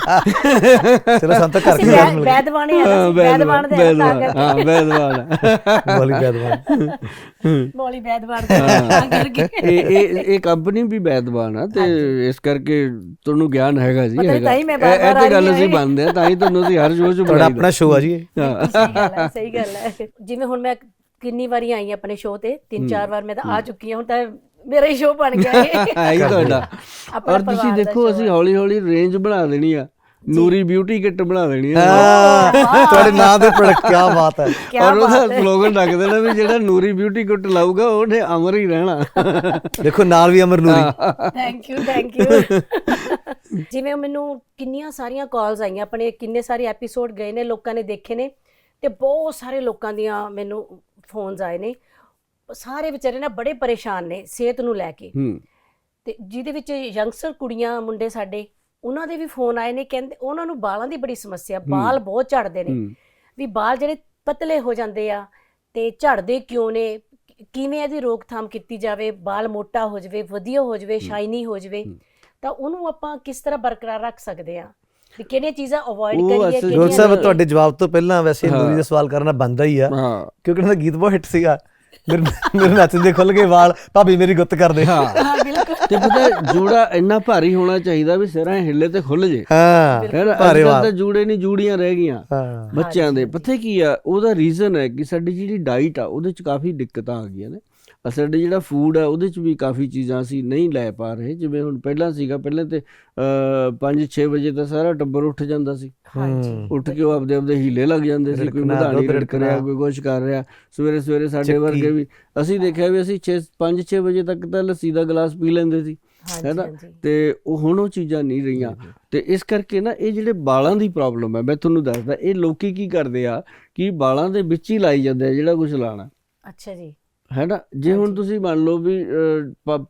B: ਚਲੋ ਸੰਤ ਕਰਕੇ
C: ਵੈ- ਵੈਦਵਾਨੀ ਆ ਅਸੀਂ ਵੈਦਵਾਨ ਦੇ ਆ,
A: ਹਾਂ ਵੈਦਵਾਨ
B: ਬੋਲੀ ਬੈਦਵਾਨ।
C: ਬੋਲੀ ਵੈਦਵਾਨ ਦੇ ਆ, ਤਾਂ ਕਰਕੇ।
A: ਇਹ ਇਹ ਇਹ ਕੰਪਨੀ ਵੀ ਵੈਦਵਾਨ ਆ ਤੇ ਇਸ ਕਰਕੇ ਤੁਹਾਨੂੰ ਗਿਆਨ ਹੈਗਾ ਜੀ ਹੈਗਾ
C: ਤਾਂ ਹੀ ਮੈਂ
A: ਇਹ- ਤੇ ਗੱਲ
C: ਹਾਂ।
A: ਬੰਦੇ ਤਾਂ ਹੀ ਤੁਹਾਨੂੰ ਅਸੀਂ ਹਰ ਸ਼ੋਅ 'ਚ ਬੁਲਾਈਦਾ
B: ਆਪਣਾ ਸ਼ੋਅ ਆ ਜੀ ਇਹ।
A: ਹਾਂ।
C: ਸਹੀ ਗੱਲ ਹੈ ਸਹੀ ਗੱਲ ਹੈ। ਜਿਵੇਂ ਹੁਣ ਮੈਂ ਕਿੰਨੀ ਵਾਰੀ ਆਈ ਆਪਣੇ ਸ਼ੋਅ ਤੇ ਤਿੰਨ ਚਾਰ ਵਾਰ ਮੈਂ ਤਾਂ ਆ ਚੁੱਕੀ ਹਾਂ ਹੁਣ ਤਾਂ ਮੇਰਾ ਹੀ ਸ਼ੋਅ ਬਣ ਗਿਆ ਇਹ।
A: ਆਈ ਤੁਹਾਡਾ।
C: ਆਪਣਾ
A: ਔਰ ਤੁਸੀਂ
C: ਪਰਿਵਾਰ ਦਾ
A: ਦੇਖੋ
C: show
A: ਅਸੀਂ
C: ਹੈ।
A: ਹੌਲੀ ਹੌਲੀ ਰੇਂਜ ਬਣਾ ਦੇਣੀ ਆ। ਨੂਰੀ ਬਿਊਟੀ ਕਿੱਟ ਬਣਾ ਦੇਣੀ ਆ।
B: ਹਾਂ। ਤੁਹਾਡੇ ਨਾਮ ਦੇ ਪ੍ਰੋਡਕਟ ਕੀ ਬਾਤ ਹੈ।
C: ਕਿਆ
A: ਔਰ ਉਹਦਾ
C: ਬਾਤ ਹੈ।
A: ਸਲੋਗਨ ਰੱਖ ਦੇਣਾ ਵੀ ਜਿਹੜਾ ਨੂਰੀ ਬਿਊਟੀ ਕਿੱਟ ਲਾਊਗਾ ਉਹਨੇ ਅਮਰ ਹੀ ਰਹਿਣਾ।
B: ਦੇਖੋ ਨਾਲ ਵੀ Amar Noori.
C: Thank you thank you ਜਿਵੇਂ ਮੈਨੂੰ ਕਿੰਨੀਆਂ ਸਾਰੀਆਂ ਕਾਲਸ ਆਈਆਂ ਆਪਣੇ ਕਿੰਨੇ ਸਾਰੇ ਐਪੀਸੋਡ ਗਏ ਨੇ ਲੋਕਾਂ ਨੇ ਦੇਖੇ ਨੇ ਤੇ ਬਹੁਤ ਸਾਰੇ ਲੋਕਾਂ ਦੀਆਂ ਮੈਨੂੰ ਫੋਨਸ ਆਏ ਨੇ। ਸਾਰੇ ਵਿਚਾਰੇ ਨਾ ਬੜੇ ਪਰੇਸ਼ਾਨ ਨੇ ਸਿਹਤ ਨੂੰ ਲੈ ਕੇ।
A: ਹੂੰ।
C: ਤੇ ਜਿਹਦੇ ਵਿੱਚ ਯੰਗਸਟਰ ਕੁੜੀਆਂ ਮੁੰਡੇ ਸਾਡੇ ਉਹਨਾਂ ਦੇ ਵੀ ਫੋਨ ਆਏ ਨੇ ਕਹਿੰਦੇ ਉਹਨਾਂ ਨੂੰ ਵਾਲਾਂ ਦੀ ਬੜੀ ਸਮੱਸਿਆ ਬਾਲ ਬਹੁਤ ਝੜਦੇ ਨੇ।
A: ਹੂੰ।
C: ਵੀ ਬਾਲ ਜਿਹੜੇ ਪਤਲੇ ਹੋ ਜਾਂਦੇ ਆ ਤੇ ਝੜਦੇ ਕਿਉਂ ਨੇ? ਕਿਵੇਂ ਇਹਦੀ ਰੋਕਥਾਮ ਕੀਤੀ ਜਾਵੇ? ਬਾਲ ਮੋਟਾ ਹੋ ਜਾਵੇ ਵਧੀਆ ਹੋ ਜਾਵੇ ਸ਼ਾਈਨੀ ਹੋ ਜਾਵੇ ਤਾਂ ਉਹਨੂੰ ਆਪਾਂ ਕਿਸ ਤਰ੍ਹਾਂ ਬਰਕਰਾਰ ਰੱਖ ਸਕਦੇ ਆ? ਵੀ ਕਿਹੜੀਆਂ ਚੀਜ਼ਾਂ ਅਵੋਇਡ
A: ਉਹ
C: ਕਰੀਏ
A: ਅਸਲ-
B: ਰੋਹਿਤ
C: ਕਿਹੜੀਆਂ
B: ਸਾਹਿਬ
C: ਨਹੀਂ?
B: ਤੁਹਾਡੇ ਜਵਾਬ ਤੋਂ ਪਹਿਲਾਂ ਵੈਸੇ
A: ਹਾਂ।
B: ਨੂਰੀ ਦਾ ਸਵਾਲ ਕਰਨਾ ਬੰਦਾ ਹੀ ਆ
A: ਹਾਂ।
B: ਕਿਉਂਕਿ ਉਹਨਾਂ ਦਾ ਗੀਤ ਬਹੁਤ ਹਿੱਟ ਸੀਗਾ। ਮੇਰੇ ਨੱਚ ਦੇ ਖੁੱਲ ਗਏ ਵਾਲ ਭਾਬੀ ਮੇਰੀ ਗੁੱਤ ਕਰਦੇ।
A: ਹਾਂ।
C: ਹਾਂ ਬਿਲਕੁਲ।
A: ਤੇ ਪਤਾ ਜੂੜਾ ਇੰਨਾ ਭਾਰੀ ਹੋਣਾ ਚਾਹੀਦਾ ਵੀ ਸਿਰਾਂ ਹਿੱਲੇ ਤੇ ਖੁੱਲ ਜੇ।
B: ਹਾਂ ਭਾਰੇ ਵਾਲ।
A: ਤਾਂ ਜੂੜੇ ਨਹੀਂ ਜੂੜੀਆਂ ਰਹਿ ਗਈਆਂ
B: ਹਾਂ।
A: ਬੱਚਿਆਂ ਦੇ। ਪਤਾ ਕੀ ਆ ਉਹਦਾ ਰੀਜ਼ਨ ਹੈ ਕਿ ਸਾਡੀ ਜਿਹੜੀ ਡਾਈਟ ਆ ਉਹਦੇ ਚ ਕਾਫੀ ਦਿੱਕਤਾਂ ਆ ਗਈਆਂ ਨੇ। ਸਾਡਾ ਜਿਹੜਾ ਫੂਡ ਆ ਉਹਦੇ ਚ ਵੀ ਕਾਫੀ ਚੀਜ਼ਾਂ ਅਸੀਂ ਨਹੀਂ ਲੈ ਪਾ ਰਹੇ। ਜਿਵੇਂ ਹੁਣ ਪਹਿਲਾਂ ਸੀਗਾ ਪਹਿਲਾਂ ਤੇ 5-6 ਵਜੇ ਤਾਂ ਸਾਰਾ ਟੱਬਰ ਉੱਠ ਜਾਂਦਾ ਸੀ।
C: ਹਾਂਜੀ।
A: ਉੱਠ ਕੇ ਉਹ ਆਪਦੇ ਆਪਦੇ ਹੀਲੇ ਲੱਗ ਜਾਂਦੇ ਸੀ ਕੋਈ ਮਧਾਣੀ ਰਿੜਕ ਰਿਹਾ। ਕੋਈ ਕੁਛ ਕਰ ਰਿਹਾ। ਸਵੇਰੇ ਸਵੇਰੇ ਸਾਡੇ। ਵਰਗੇ ਵੀ ਅਸੀਂ ਦੇਖਿਆ ਵੀ ਅਸੀਂ 6 5-6 ਵਜੇ ਤੱਕ ਤਾਂ ਲੱਸੀ ਦਾ ਗਲਾਸ ਪੀ ਲੈਂਦੇ ਸੀ
C: ਹਾਂਜੀ
A: ਹੈਨਾ? ਤੇ ਉਹ ਹੁਣ ਉਹ ਚੀਜ਼ਾਂ ਨਹੀਂ ਰਹੀਆਂ। ਤੇ ਇਸ ਕਰਕੇ ਨਾ ਇਹ ਜਿਹੜੇ ਵਾਲਾਂ ਦੀ ਪ੍ਰੋਬਲਮ ਹੈ ਮੈਂ ਤੁਹਾਨੂੰ ਦੱਸਦਾ ਇਹ ਲੋਕੀ ਕੀ ਕਰਦੇ ਆ ਕਿ ਵਾਲਾਂ ਦੇ ਵਿੱਚ ਹੀ ਲਾਈ ਜਾਂਦੇ ਆ ਜਿਹੜਾ ਕੁਝ ਲਾਣਾ।
C: ਅੱਛਾ ਜੀ।
A: ਹੈ ਨਾ ਜੇ ਹੁਣ। ਤੁਸੀਂ ਮੰਨ ਲਓ ਵੀ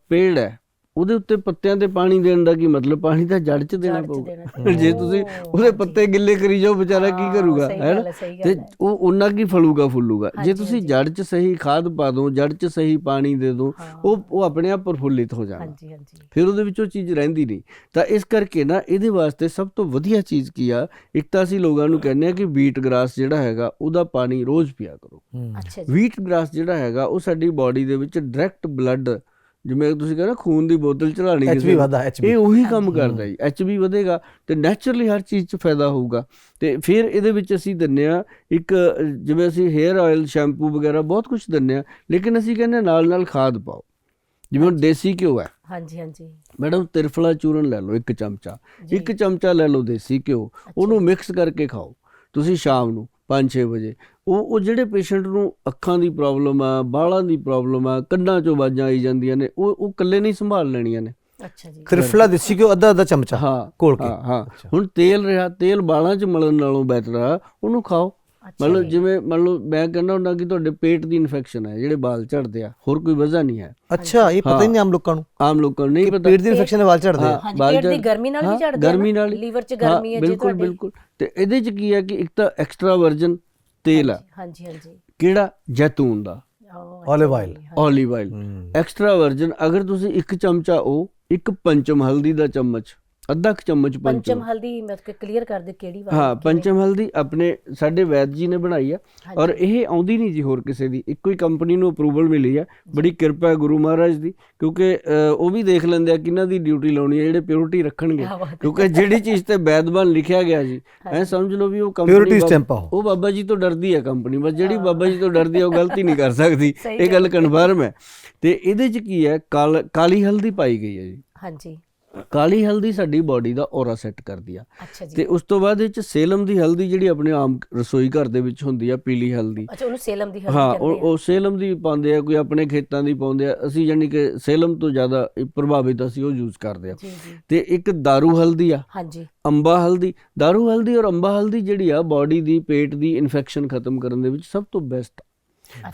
A: ਪੇੜ ਹੈ ਉਹਦੇ ਉੱਤੇ ਪੱਤਿਆਂ ਤੇ ਪਾਣੀ ਦੇਣ ਦਾ ਕੀ ਮਤਲਬ? ਪਾਣੀ ਤਾਂ ਜੜ 'ਚ ਦੇਣਾ ਪਊਗਾ। ਜੇ ਤੁਸੀਂ ਉਹਦੇ। ਪੱਤੇ ਗਿੱਲੇ ਕਰੀ ਜਾਓ ਵਿਚਾਰਾ ਕੀ ਕਰੂਗਾ ਹੈ ਨਾ ਤੇ। ਉਹ ਉਹਨਾਂ ਕੀ ਫਲੂਗਾ ਫੁੱਲੂਗਾ? ਜੇ ਤੁਸੀਂ। ਜੜ 'ਚ ਸਹੀ ਖਾਦ ਪਾ ਦਿਓ ਜੜ 'ਚ ਸਹੀ ਪਾਣੀ ਦੇ
C: ਹਾਂ।
A: ਉਹ ਉਹ ਆਪਣੇ ਆਪ ਪ੍ਰਫੁੱਲਿਤ ਹੋ ਜਾਣਾ।
C: ਹਾਂਜੀ ਹਾਂਜੀ।
A: ਫਿਰ ਉਹਦੇ ਵਿੱਚੋਂ ਚੀਜ਼ ਰਹਿੰਦੀ ਨਹੀਂ। ਤਾਂ ਇਸ ਕਰਕੇ ਨਾ ਇਹਦੇ ਵਾਸਤੇ ਸਭ ਤੋਂ ਵਧੀਆ ਚੀਜ਼ ਕੀ ਆ? ਇੱਕ ਤਾਂ ਅਸੀਂ ਲੋਕਾਂ ਨੂੰ ਕਹਿੰਦੇ ਆ ਕਿ ਵੀਟ ਗ੍ਰਾਸ ਜਿਹੜਾ ਹੈਗਾ ਉਹਦਾ ਪਾਣੀ ਰੋਜ਼ ਪੀਆ ਕਰੋ।
C: ਅੱਛਾ ਜੀ।
A: ਵੀਟ ਗ੍ਰਾਸ ਜਿਹੜਾ ਹੈਗਾ ਉਹ ਸਾਡੀ ਬਾਡੀ ਦੇ ਵਿੱਚ ਡਾਇਰੈਕਟ ਬਲੱਡ ਜਿਵੇਂ ਤੁਸੀਂ ਕਹਿੰਦੇ ਖੂਨ ਦੀ ਬੋਤਲ ਚੜਾਣੀ
B: ਐਚਬੀ ਵਧਾ ਐਚਬੀ
A: ਇਹ ਉਹੀ ਕੰਮ ਕਰਦਾ ਜੀ ਐਚਬੀ ਵਧੇਗਾ ਤੇ ਨੈਚੁਰਲੀ ਹਰ ਚੀਜ਼ 'ਚ ਫਾਇਦਾ ਹੋਊਗਾ। ਤੇ ਫਿਰ ਇਹਦੇ ਵਿੱਚ ਅਸੀਂ ਦਿੰਨੇ ਆ ਇੱਕ ਜਿਵੇਂ ਅਸੀਂ 헤ਅਰ ਆਇਲ ਸ਼ੈਂਪੂ ਵਗੈਰਾ ਬਹੁਤ ਕੁਝ ਦਿੰਨੇ ਆ ਲੇਕਿਨ ਅਸੀਂ ਕਹਿੰਦੇ ਨਾਲ ਨਾਲ ਖਾਦ ਪਾਓ। ਜਿਵੇਂ ਹੁਣ ਦੇਸੀ ਘਿਓ ਹੈ।
C: ਹਾਂਜੀ ਹਾਂਜੀ।
A: ਮੈਡਮ ਤਿਰਫਲਾ ਚੂਰਨ ਲੈ ਲਓ ਇੱਕ ਚਮਚਾ। ਇੱਕ ਚਮਚਾ ਲੈ ਲਓ ਦੇਸੀ ਘਿਓ ਉਹਨੂੰ ਮਿਕਸ ਕਰਕੇ ਖਾਓ। ਤੁਸੀਂ ਸ਼ਾਮ ਨੂੰ 5-6 ਵਜੇ। ਉਹ ਉਹ ਜਿਹੜੇ ਪੇਸ਼ੈਂਟ ਨੂੰ ਅੱਖਾਂ ਦੀ ਪ੍ਰੋਬਲਮ ਆ ਬਾਲਾਂ ਦੀ ਪ੍ਰੋਬਲਮ ਆ ਕੰਨਾਂ 'ਚੋਂ ਆਵਾਜ਼ਾਂ ਆਈ ਜਾਂਦੀਆਂ ਨੇ ਉਹ ਉਹ ਇਕੱਲੇ ਨਹੀਂ ਸੰਭਾਲ ਲੈਣੀਆਂ ਨੇ।
C: ਅੱਛਾ ਜੀ।
B: ਤ੍ਰਿਫਲਾ ਦੇਸੀ ਘਿਓ ਅੱਧਾ ਅੱਧਾ ਚਮਚਾ
A: ਹਾਂ
B: ਘੋਲ ਕੇ।
A: ਹਾਂ ਹਾਂ। ਹੁਣ ਤੇਲ ਰਿਹਾ ਤੇਲ ਬਾਲਾਂ 'ਚ ਮਲਣ ਨਾਲੋਂ ਬਿਹਤਰ ਆ ਉਹਨੂੰ ਖਾਓ। ਮਤਲਬ। ਜਿਵੇਂ ਮੰਨ ਲਓ ਮੈਂ ਕਹਿੰਦਾ ਹੁੰਦਾ ਕਿ ਤੁਹਾਡੇ ਪੇਟ ਦੀ ਇਨਫੈਕਸ਼ਨ ਹੈ ਜਿਹੜੇ ਵਾਲ ਝੜਦੇ ਆ ਹੋਰ ਕੋਈ ਵਜ੍ਹਾ ਨਹੀਂ ਹੈ।
B: ਅੱਛਾ ਇਹ ਪਤਾ ਹੀ ਨਹੀਂ ਆਮ ਲੋਕਾਂ ਨੂੰ
A: ਆਮ ਲੋਕਾਂ ਨੂੰ ਨਹੀਂ
B: ਕਿ
A: ਪਤਾ।
B: ਪੇਟ ਦੀ ਇਨਫੈਕਸ਼ਨ ਨਾਲ ਵਾਲ ਝੜਦੇ ਆ।
C: ਪੇਟ ਦੀ ਗਰਮੀ ਨਾਲ
A: ਹਾਂ,
C: ਵੀ ਝੜਦੇ ਆ?
A: ਗਰਮੀ ਨਾਲ ਹੀ।
C: ਲੀਵਰ 'ਚ ਗਰਮੀ ਹੈ ਜੇ
A: ਬਿਲਕੁਲ
C: ਤੁਹਾਡੇ
A: ਬਿਲਕੁਲ। ਤੇ ਇਹਦੇ 'ਚ ਕੀ ਹੈ ਕਿ ਇੱਕ ਤਾਂ ਐਕਸਟਰਾ ਵਰਜਨ ਤੇਲ ਆ
C: ਹਾਂਜੀ ਹਾਂਜੀ
A: ਕਿਹੜਾ? ਜੈਤੂਨ ਦਾ।
C: ਓ,
B: Olive
C: ਅੱਛਾ
B: oil।
C: ਜੀ,
A: ਓਲੀਵ ਆਇਲ ਐਕਸਟਰਾ ਵਰਜਨ ਅਗਰ ਤੁਸੀਂ ਇੱਕ ਚਮਚਾ ਉਹ ਇੱਕ ਪੰਚਮ ਹਲਦੀ ਦਾ ਚਮਚ ਅੱਧਾ ਕੁ ਚਮਚ
C: ਪੰਚਮ।
A: ਪੰਚਮ
C: ਹਲਦੀ ਮਤਲਬ ਕਲੀਅਰ ਕਰ ਦੇ ਕਿਹੜੀ ਵਾਲੀ
A: ਹਾਂ? ਪੰਚਮ ਹਲਦੀ ਆਪਣੇ ਸਾਡੇ ਵੈਦ ਜੀ ਨੇ ਬਣਾਈ ਆ ਔਰ ਇਹ ਆਉਂਦੀ ਨਹੀਂ ਜੀ ਹੋਰ ਕਿਸੇ ਦੀ। ਇੱਕੋ ਹੀ ਕੰਪਨੀ ਨੂੰ ਅਪਰੂਵਲ ਮਿਲੀ ਆ। ਬੜੀ ਕਿਰਪਾ ਹੈ ਗੁਰੂ ਮਹਾਰਾਜ ਦੀ ਕਿਉਂਕਿ ਅ, ਉਹ ਵੀ ਦੇਖ ਲੈਂਦੇ ਆ ਕਿਹਨਾਂ ਦੀ ਡਿਊਟੀ ਲਾਉਣੀ ਹੈ ਜਿਹੜੇ ਪਿਓਰਿਟੀ ਰੱਖਣਗੇ।
C: ਕਿਆ ਬਾਤ। ਹੈ।
A: ਕਿਉਂਕਿ ਜਿਹੜੀ ਚੀਜ਼ ਤੇ ਵੈਦਬਾਨ ਲਿਖਿਆ ਗਿਆ ਜੀ ਐ ਸਮਝ ਲਓ ਵੀ ਉਹ ਕੰਪਨੀ
B: Purity
A: ਬਾਬ-
B: stamp ਆ ਉਹ।
A: ਉਹ ਬਾਬਾ ਜੀ ਤੋਂ ਡਰਦੀ ਹੈ ਕੰਪਨੀ ਬਸ ਜਿਹੜੀ ਬਾਬਾ ਜੀ ਤੋਂ ਡਰਦੀ ਹੈ ਉਹ ਗਲਤੀ ਨਹੀਂ ਕਰ ਸਕਦੀ।
C: ਸਹੀ
A: ਇਹ ਗੱਲ ਕਨਫਰਮ ਹੈ। ਤੇ ਇਹਦੇ ਚ ਕੀ ਹੈ? ਕਾਲ- ਕਾਲੀ ਹਲਦੀ ਪਾਈ ਗਈ ਹੈ ਜੀ।
C: ਹਾਂਜੀ।
A: ਕਾਲੀ ਹਲਦੀ ਸਾਡੀ ਬਾਡੀ ਦਾ ਔਰਾ ਸੈੱਟ ਕਰਦੀ ਆ
C: ਅੱਛਾ ਜੀ
A: ਤੇ ਉਸ ਤੋਂ ਬਾਅਦ ਇਹ ਚ ਸੇਲਮ ਦੀ ਹਲਦੀ ਜਿਹੜੀ ਆਪਣੇ ਆਮ ਰਸੋਈ ਘਰ ਦੇ ਵਿੱਚ ਹੁੰਦੀ ਆ ਪੀਲੀ ਹਲਦੀ
C: ਅੱਛਾ ਉਹਨੂੰ ਸੇਲਮ ਦੀ ਹਲਦੀ
A: ਹਾਂ
C: ਕਹਿੰਦੇ
A: ਉਹ ਉਹ ਸੇਲਮ ਦੀ ਪਾਉਂਦੇ ਆ ਕੋਈ ਆਪਣੇ ਖੇਤਾਂ ਦੀ ਪਾਉਂਦੇ ਆ ਅਸੀਂ ਯਾਨੀ ਕਿ ਸੇਲਮ ਤੋਂ ਜ਼ਿਆਦਾ ਇਹ ਪ੍ਰਭਾਵਿਤ ਅਸੀਂ ਉਹ ਯੂਜ਼ ਕਰਦੇ ਆ
C: ਜੀ ਜੀ
A: ਤੇ ਇੱਕ दारू ਹਲਦੀ ਆ
C: ਹਾਂਜੀ
A: ਅੰਬਾ ਹਲਦੀ दारू ਹਲਦੀ ਔਰ ਅੰਬਾ ਹਲਦੀ ਜਿਹੜੀ ਆ ਬਾਡੀ ਦੀ ਪੇਟ ਦੀ ਇਨਫੈਕਸ਼ਨ ਖਤਮ ਕਰਨ ਦੇ ਵਿੱਚ ਸਭ ਤੋਂ ਬੈਸਟ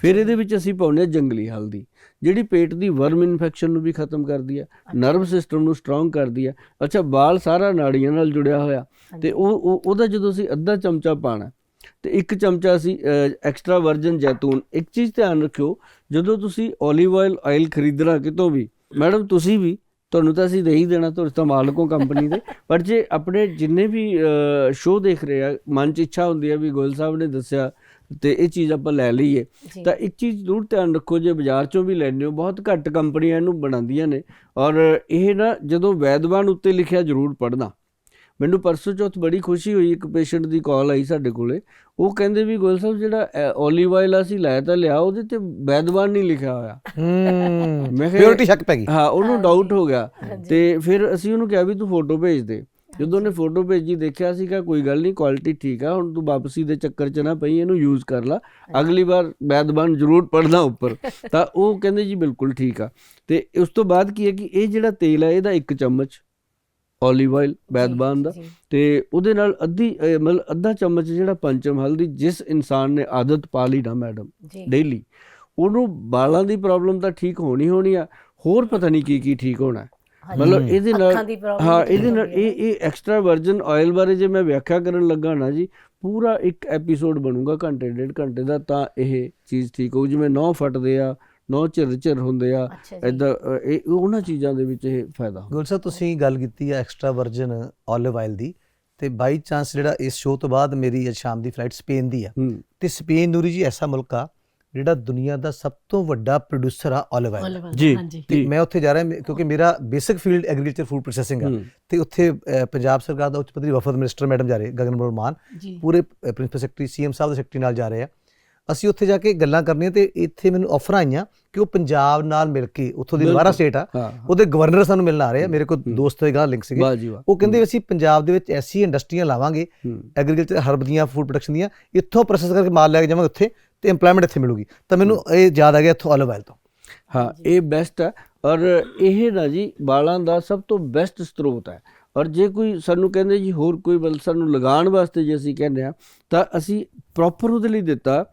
A: ਫਿਰ ਇਹਦੇ ਵਿੱਚ ਅਸੀਂ ਪਾਉਂਦੇ ਜੰਗਲੀ ਹਲਦੀ ਜਿਹੜੀ ਪੇਟ ਦੀ ਵਰਮ ਇਨਫੈਕਸ਼ਨ ਨੂੰ ਵੀ ਖਤਮ ਕਰਦੀ ਹੈ ਨਰਵ ਸਿਸਟਮ ਨੂੰ ਸਟਰੋਂਗ ਕਰਦੀ ਹੈ। ਅੱਛਾ ਬਾਲ ਸਾਰਾ ਨਾੜੀਆਂ ਨਾਲ ਜੁੜਿਆ ਹੋਇਆ। ਤੇ ਉਹ ਉਹ- ਉਹਦਾ ਜਦੋਂ ਅਸੀਂ ਅੱਧਾ ਚਮਚਾ ਪਾਣਾ ਤੇ ਇੱਕ ਚਮਚਾ ਅਸੀਂ ਐਕਸਟਰਾ ਵਰਜਨ ਜੈਤੂਨ ਇੱਕ ਚੀਜ਼ ਧਿਆਨ ਰੱਖਿਓ ਜਦੋਂ ਤੁਸੀਂ 올ਿਵ ਆਇਲ ਆਇਲ ਖਰੀਦਣਾ ਕਿਤੋਂ ਵੀ ਮੈਡਮ ਤੁਸੀਂ ਵੀ ਤੁਹਾਨੂੰ ਤਾਂ ਅਸੀਂ ਦੇ ਹੀ ਦੇਣਾ ਤੁਸੀਂ ਤਾਂ ਮਾਲਕ ਕੰਪਨੀ ਦੇ ਪਰ ਜੇ ਆਪਣੇ ਜਿੰਨੇ ਵੀ ਸ਼ੋਅ ਦੇਖ ਰਹੇ ਆ ਮਨ ਚ ਇੱਛਾ ਹੁੰਦੀ ਹੈ ਵੀ ਗੋਇਲ ਸਾਹਿਬ ਨੇ ਦੱਸਿਆ ਤੇ ਇਹ ਚੀਜ਼ ਆਪਾਂ ਲੈ ਲਈਏ। ਤਾਂ ਇੱਕ ਚੀਜ਼ ਜ਼ਰੂਰ ਧਿਆਨ ਰੱਖੋ ਜੇ ਬਾਜ਼ਾਰ ਚੋਂ ਵੀ ਲੈਣੇ ਹੋ ਬਹੁਤ ਘੱਟ ਕੰਪਨੀਆਂ ਇਹਨੂੰ ਬਣਾਉਂਦੀਆਂ ਨੇ। ਔਰ ਇਹ ਨਾ ਜਦੋਂ ਵੈਦਵਾਨ ਉੱਤੇ ਲਿਖਿਆ ਜ਼ਰੂਰ ਪੜ੍ਹਨਾ। ਮੈਨੂੰ ਪਰਸੋਂ ਚੌਥ ਬੜੀ ਖੁਸ਼ੀ ਹੋਈ ਇੱਕ ਪੇਸ਼ੈਂਟ ਦੀ ਕਾਲ ਆਈ ਸਾਡੇ ਕੋਲੇ। ਉਹ ਕਹਿੰਦੇ ਵੀ ਗੋਇਲ ਸਾਹਿਬ ਜਿਹੜਾ 올ਿਵ ਆਇਲ ਅਸੀਂ ਲੈ ਤਾਂ ਲਿਆ ਉਹਦੇ ਤੇ ਵੈਦਵਾਨ ਨਹੀਂ ਲਿਖਿਆ ਹੋਇਆ।
B: ਹੂੰ।
A: ਮੈਂ ਕਿਹਾ
B: ਪਿਓਰਿਟੀ ਸ਼ੱਕ ਪੈ ਗਈ।
A: ਹਾਂ ਉਹਨੂੰ ਡਾਊਟ ਹੋ ਗਿਆ। ਤੇ ਫਿਰ ਅਸੀਂ ਉਹਨੂੰ ਕਿਹਾ ਵੀ ਤੂੰ ਫੋਟੋ ਭੇਜ ਦੇ। ਜਦੋਂ ਉਹਨੇ ਫੋਟੋ ਭੇਜੀ ਦੇਖਿਆ ਸੀਗਾ ਕੋਈ ਗੱਲ ਨਹੀਂ ਕੁਆਲਿਟੀ ਠੀਕ ਆ ਹੁਣ ਤੂੰ ਵਾਪਸੀ ਦੇ ਚੱਕਰ 'ਚ ਨਾ ਪਈ ਇਹਨੂੰ ਯੂਜ਼ ਕਰ ਲੈ। ਅਗਲੀ ਵਾਰ ਵੈਦਬਾਨ ਜ਼ਰੂਰ ਪੜਨਾ ਉੱਪਰ। ਤਾਂ ਉਹ ਕਹਿੰਦੇ ਜੀ ਬਿਲਕੁਲ ਠੀਕ ਆ। ਤੇ ਉਸ ਤੋਂ ਬਾਅਦ ਕੀ ਹੈ ਕਿ ਇਹ ਜਿਹੜਾ ਤੇਲ ਹੈ ਇਹਦਾ ਇੱਕ ਚਮਚ 올ਿਵ ਆਇਲ ਵੈਦਬਾਨ ਦਾ। ਤੇ ਉਹਦੇ ਨਾਲ ਅੱਧੀ ਮਤਲਬ ਅੱਧਾ ਚਮਚ ਜਿਹੜਾ ਪੰਚਮ ਹਲਦੀ ਜਿਸ ਇਨਸਾਨ ਨੇ ਆਦਤ ਪਾ ਲਈ ਨਾ ਮੈਡਮ ਡੇਲੀ ਉਹਨੂੰ ਵਾਲਾਂ ਦੀ ਪ੍ਰੋਬਲਮ ਤਾਂ ਠੀਕ ਹੋਣੀ ਹੋਣੀ ਆ ਹੋਰ ਪਤਾ ਨਹੀਂ ਕੀ ਕੀ ਠੀਕ ਹੋਣਾ। ਮਤਲਬ ਇਹਦੇ ਨਾਲ ਹਾਂ ਇਹਦੇ ਨਾਲ ਇਹ ਇਹ ਐਕਸਟਰਾ ਵਰਜਨ ਆਇਲ ਬਾਰੇ ਜੇ ਮੈਂ ਵਿਆਖਿਆ ਕਰਨ ਲੱਗਾ ਨਾ ਜੀ ਪੂਰਾ ਇੱਕ ਐਪੀਸੋਡ ਬਣੂਗਾ ਘੰਟੇ ਡੇਢ ਘੰਟੇ ਦਾ ਤਾਂ ਇਹ ਚੀਜ਼ ਠੀਕ ਹੋਊ। ਜਿਵੇਂ ਨੌ ਫਟਦੇ ਆ ਨੌ ਝਿਰ ਝਿਰ ਹੁੰਦੇ ਆ ਅ, ਇਹ ਉਹਨਾਂ ਚੀਜ਼ਾਂ ਦੇ ਵਿੱਚ ਇਹ ਫਾਇਦਾ ਹੁੰਦਾ।
B: ਗੁਲ ਸਾਹਿਬ ਤੁਸੀਂ ਗੱਲ ਕੀਤੀ ਹੈ ਐਕਸਟਰਾ ਵਰਜਨ 올ਿਵ ਆਇਲ ਦੀ ਤੇ ਬਾਈ ਚਾਂਸ ਜਿਹੜਾ ਇਸ ਸ਼ੋਅ ਤੋਂ ਬਾਅਦ ਮੇਰੀ ਅੱਜ ਸ਼ਾਮ ਦੀ ਫਲਾਈਟ ਸਪੇਨ ਦੀ ਆ। ਤੇ ਸਪੇਨ ਨੂਰੀ ਜੀ ਐਸਾ ਮੁਲਕ ਆ ਜਿਹੜਾ ਦੁਨੀਆ ਦਾ ਸਭ ਤੋਂ ਵੱਡਾ ਪ੍ਰੋਡਿਊਸਰ ਆ 올ਿਵ ਆਇਲ
A: ਜੀ
C: ਹਾਂਜੀ।
B: ਤੇ ਮੈਂ ਉੱਥੇ ਜਾ ਰਿਹਾ ਕਿਉਂਕਿ ਮੇਰਾ basic field agriculture food processing ਆ। ਤੇ ਉੱਥੇ ਪੰਜਾਬ ਸਰਕਾਰ ਦਾ ਉੱਚ ਪੱਧਰੀ ਵਫਦ ਮਿਨਿਸਟਰ ਮੈਡਮ ਜਾ ਰਹੇ ਗਗਨਪ੍ਰੀਤ ਮਾਨ।
C: ਜੀ।
B: ਪੂਰੇ ਪ੍ਰਿੰਸੀਪਲ ਸੈਕਟਰੀ ਸੀਐਮ ਸਾਹਿਬ ਦੇ ਸੈਕਟਰੀ ਨਾਲ ਜਾ ਰਹੇ ਆ। ਅਸੀਂ ਉੱਥੇ ਜਾ ਕੇ ਗੱਲਾਂ ਕਰਨੀਆਂ ਤੇ ਇੱਥੇ ਮੈਨੂੰ ਆਫਰ ਆਈਆਂ ਕਿ ਉਹ ਪੰਜਾਬ ਨਾਲ ਮਿਲ ਕੇ ਉੱਥੋਂ ਦੀ ਲਵਾਰਾ ਸਟੇਟ ਆ ਉਹਦੇ ਗਵਰਨਰ ਸਾਨੂੰ ਮਿਲਣ ਆ ਰਹੇ ਆ। ਮੇਰੇ ਕੋਲ ਦੋਸਤ ਦੇ ਨਾਲ ਲਿੰਕ ਸੀਗੇ। ਉਹ ਕਹਿੰਦੇ ਅਸੀਂ ਪੰਜਾਬ ਦੇ ਵਿੱਚ ਐਸੀ ਇੰਡਸਟਰੀਆਂ ਲਾਵਾਂਗੇ ਐਗਰੀਕਲਚਰ ਹਰਬ ਦੀਆਂ ਫੂਡ ਪ੍ਰੋਡਕਸ਼ਨ ਦੀਆਂ ਇੱਥੋਂ ਪ੍ਰੋਸੈਸ ਕਰਕੇ ਮਾਲ ਲੈ ਕੇ ਜਾਵਾਂਗੇ ਉੱਥੇ। ਤੇ ਏਮਪਲੋਇਮੈਂਟ ਇੱਥੇ ਮਿਲੂਗੀ। ਤਾਂ ਮੈਨੂੰ ਇਹ ਯਾਦ ਆ ਗਿਆ ਇੱਥੋਂ oil ਤੋਂ।
A: ਹਾਂ ਇਹ ਬੈਸਟ ਹੈ ਔਰ ਇਹ ਨਾ ਜੀ ਵਾਲਾਂ ਦਾ ਸਭ ਤੋਂ ਬੈਸਟ ਸਰੋਤ ਹੈ। ਔਰ ਜੇ ਕੋਈ ਸਾਨੂੰ ਕਹਿੰਦੇ ਜੀ ਹੋਰ ਕੋਈ ਬਲ ਸਾਨੂੰ ਲਗਾਉਣ ਵਾਸਤੇ ਜੇ ਅਸੀਂ ਕਹਿੰਦੇ ਆ ਤਾਂ ਅਸੀਂ ਪ੍ਰੋਪਰ ਉਹਦੇ ਲਈ ਦਿੱਤਾ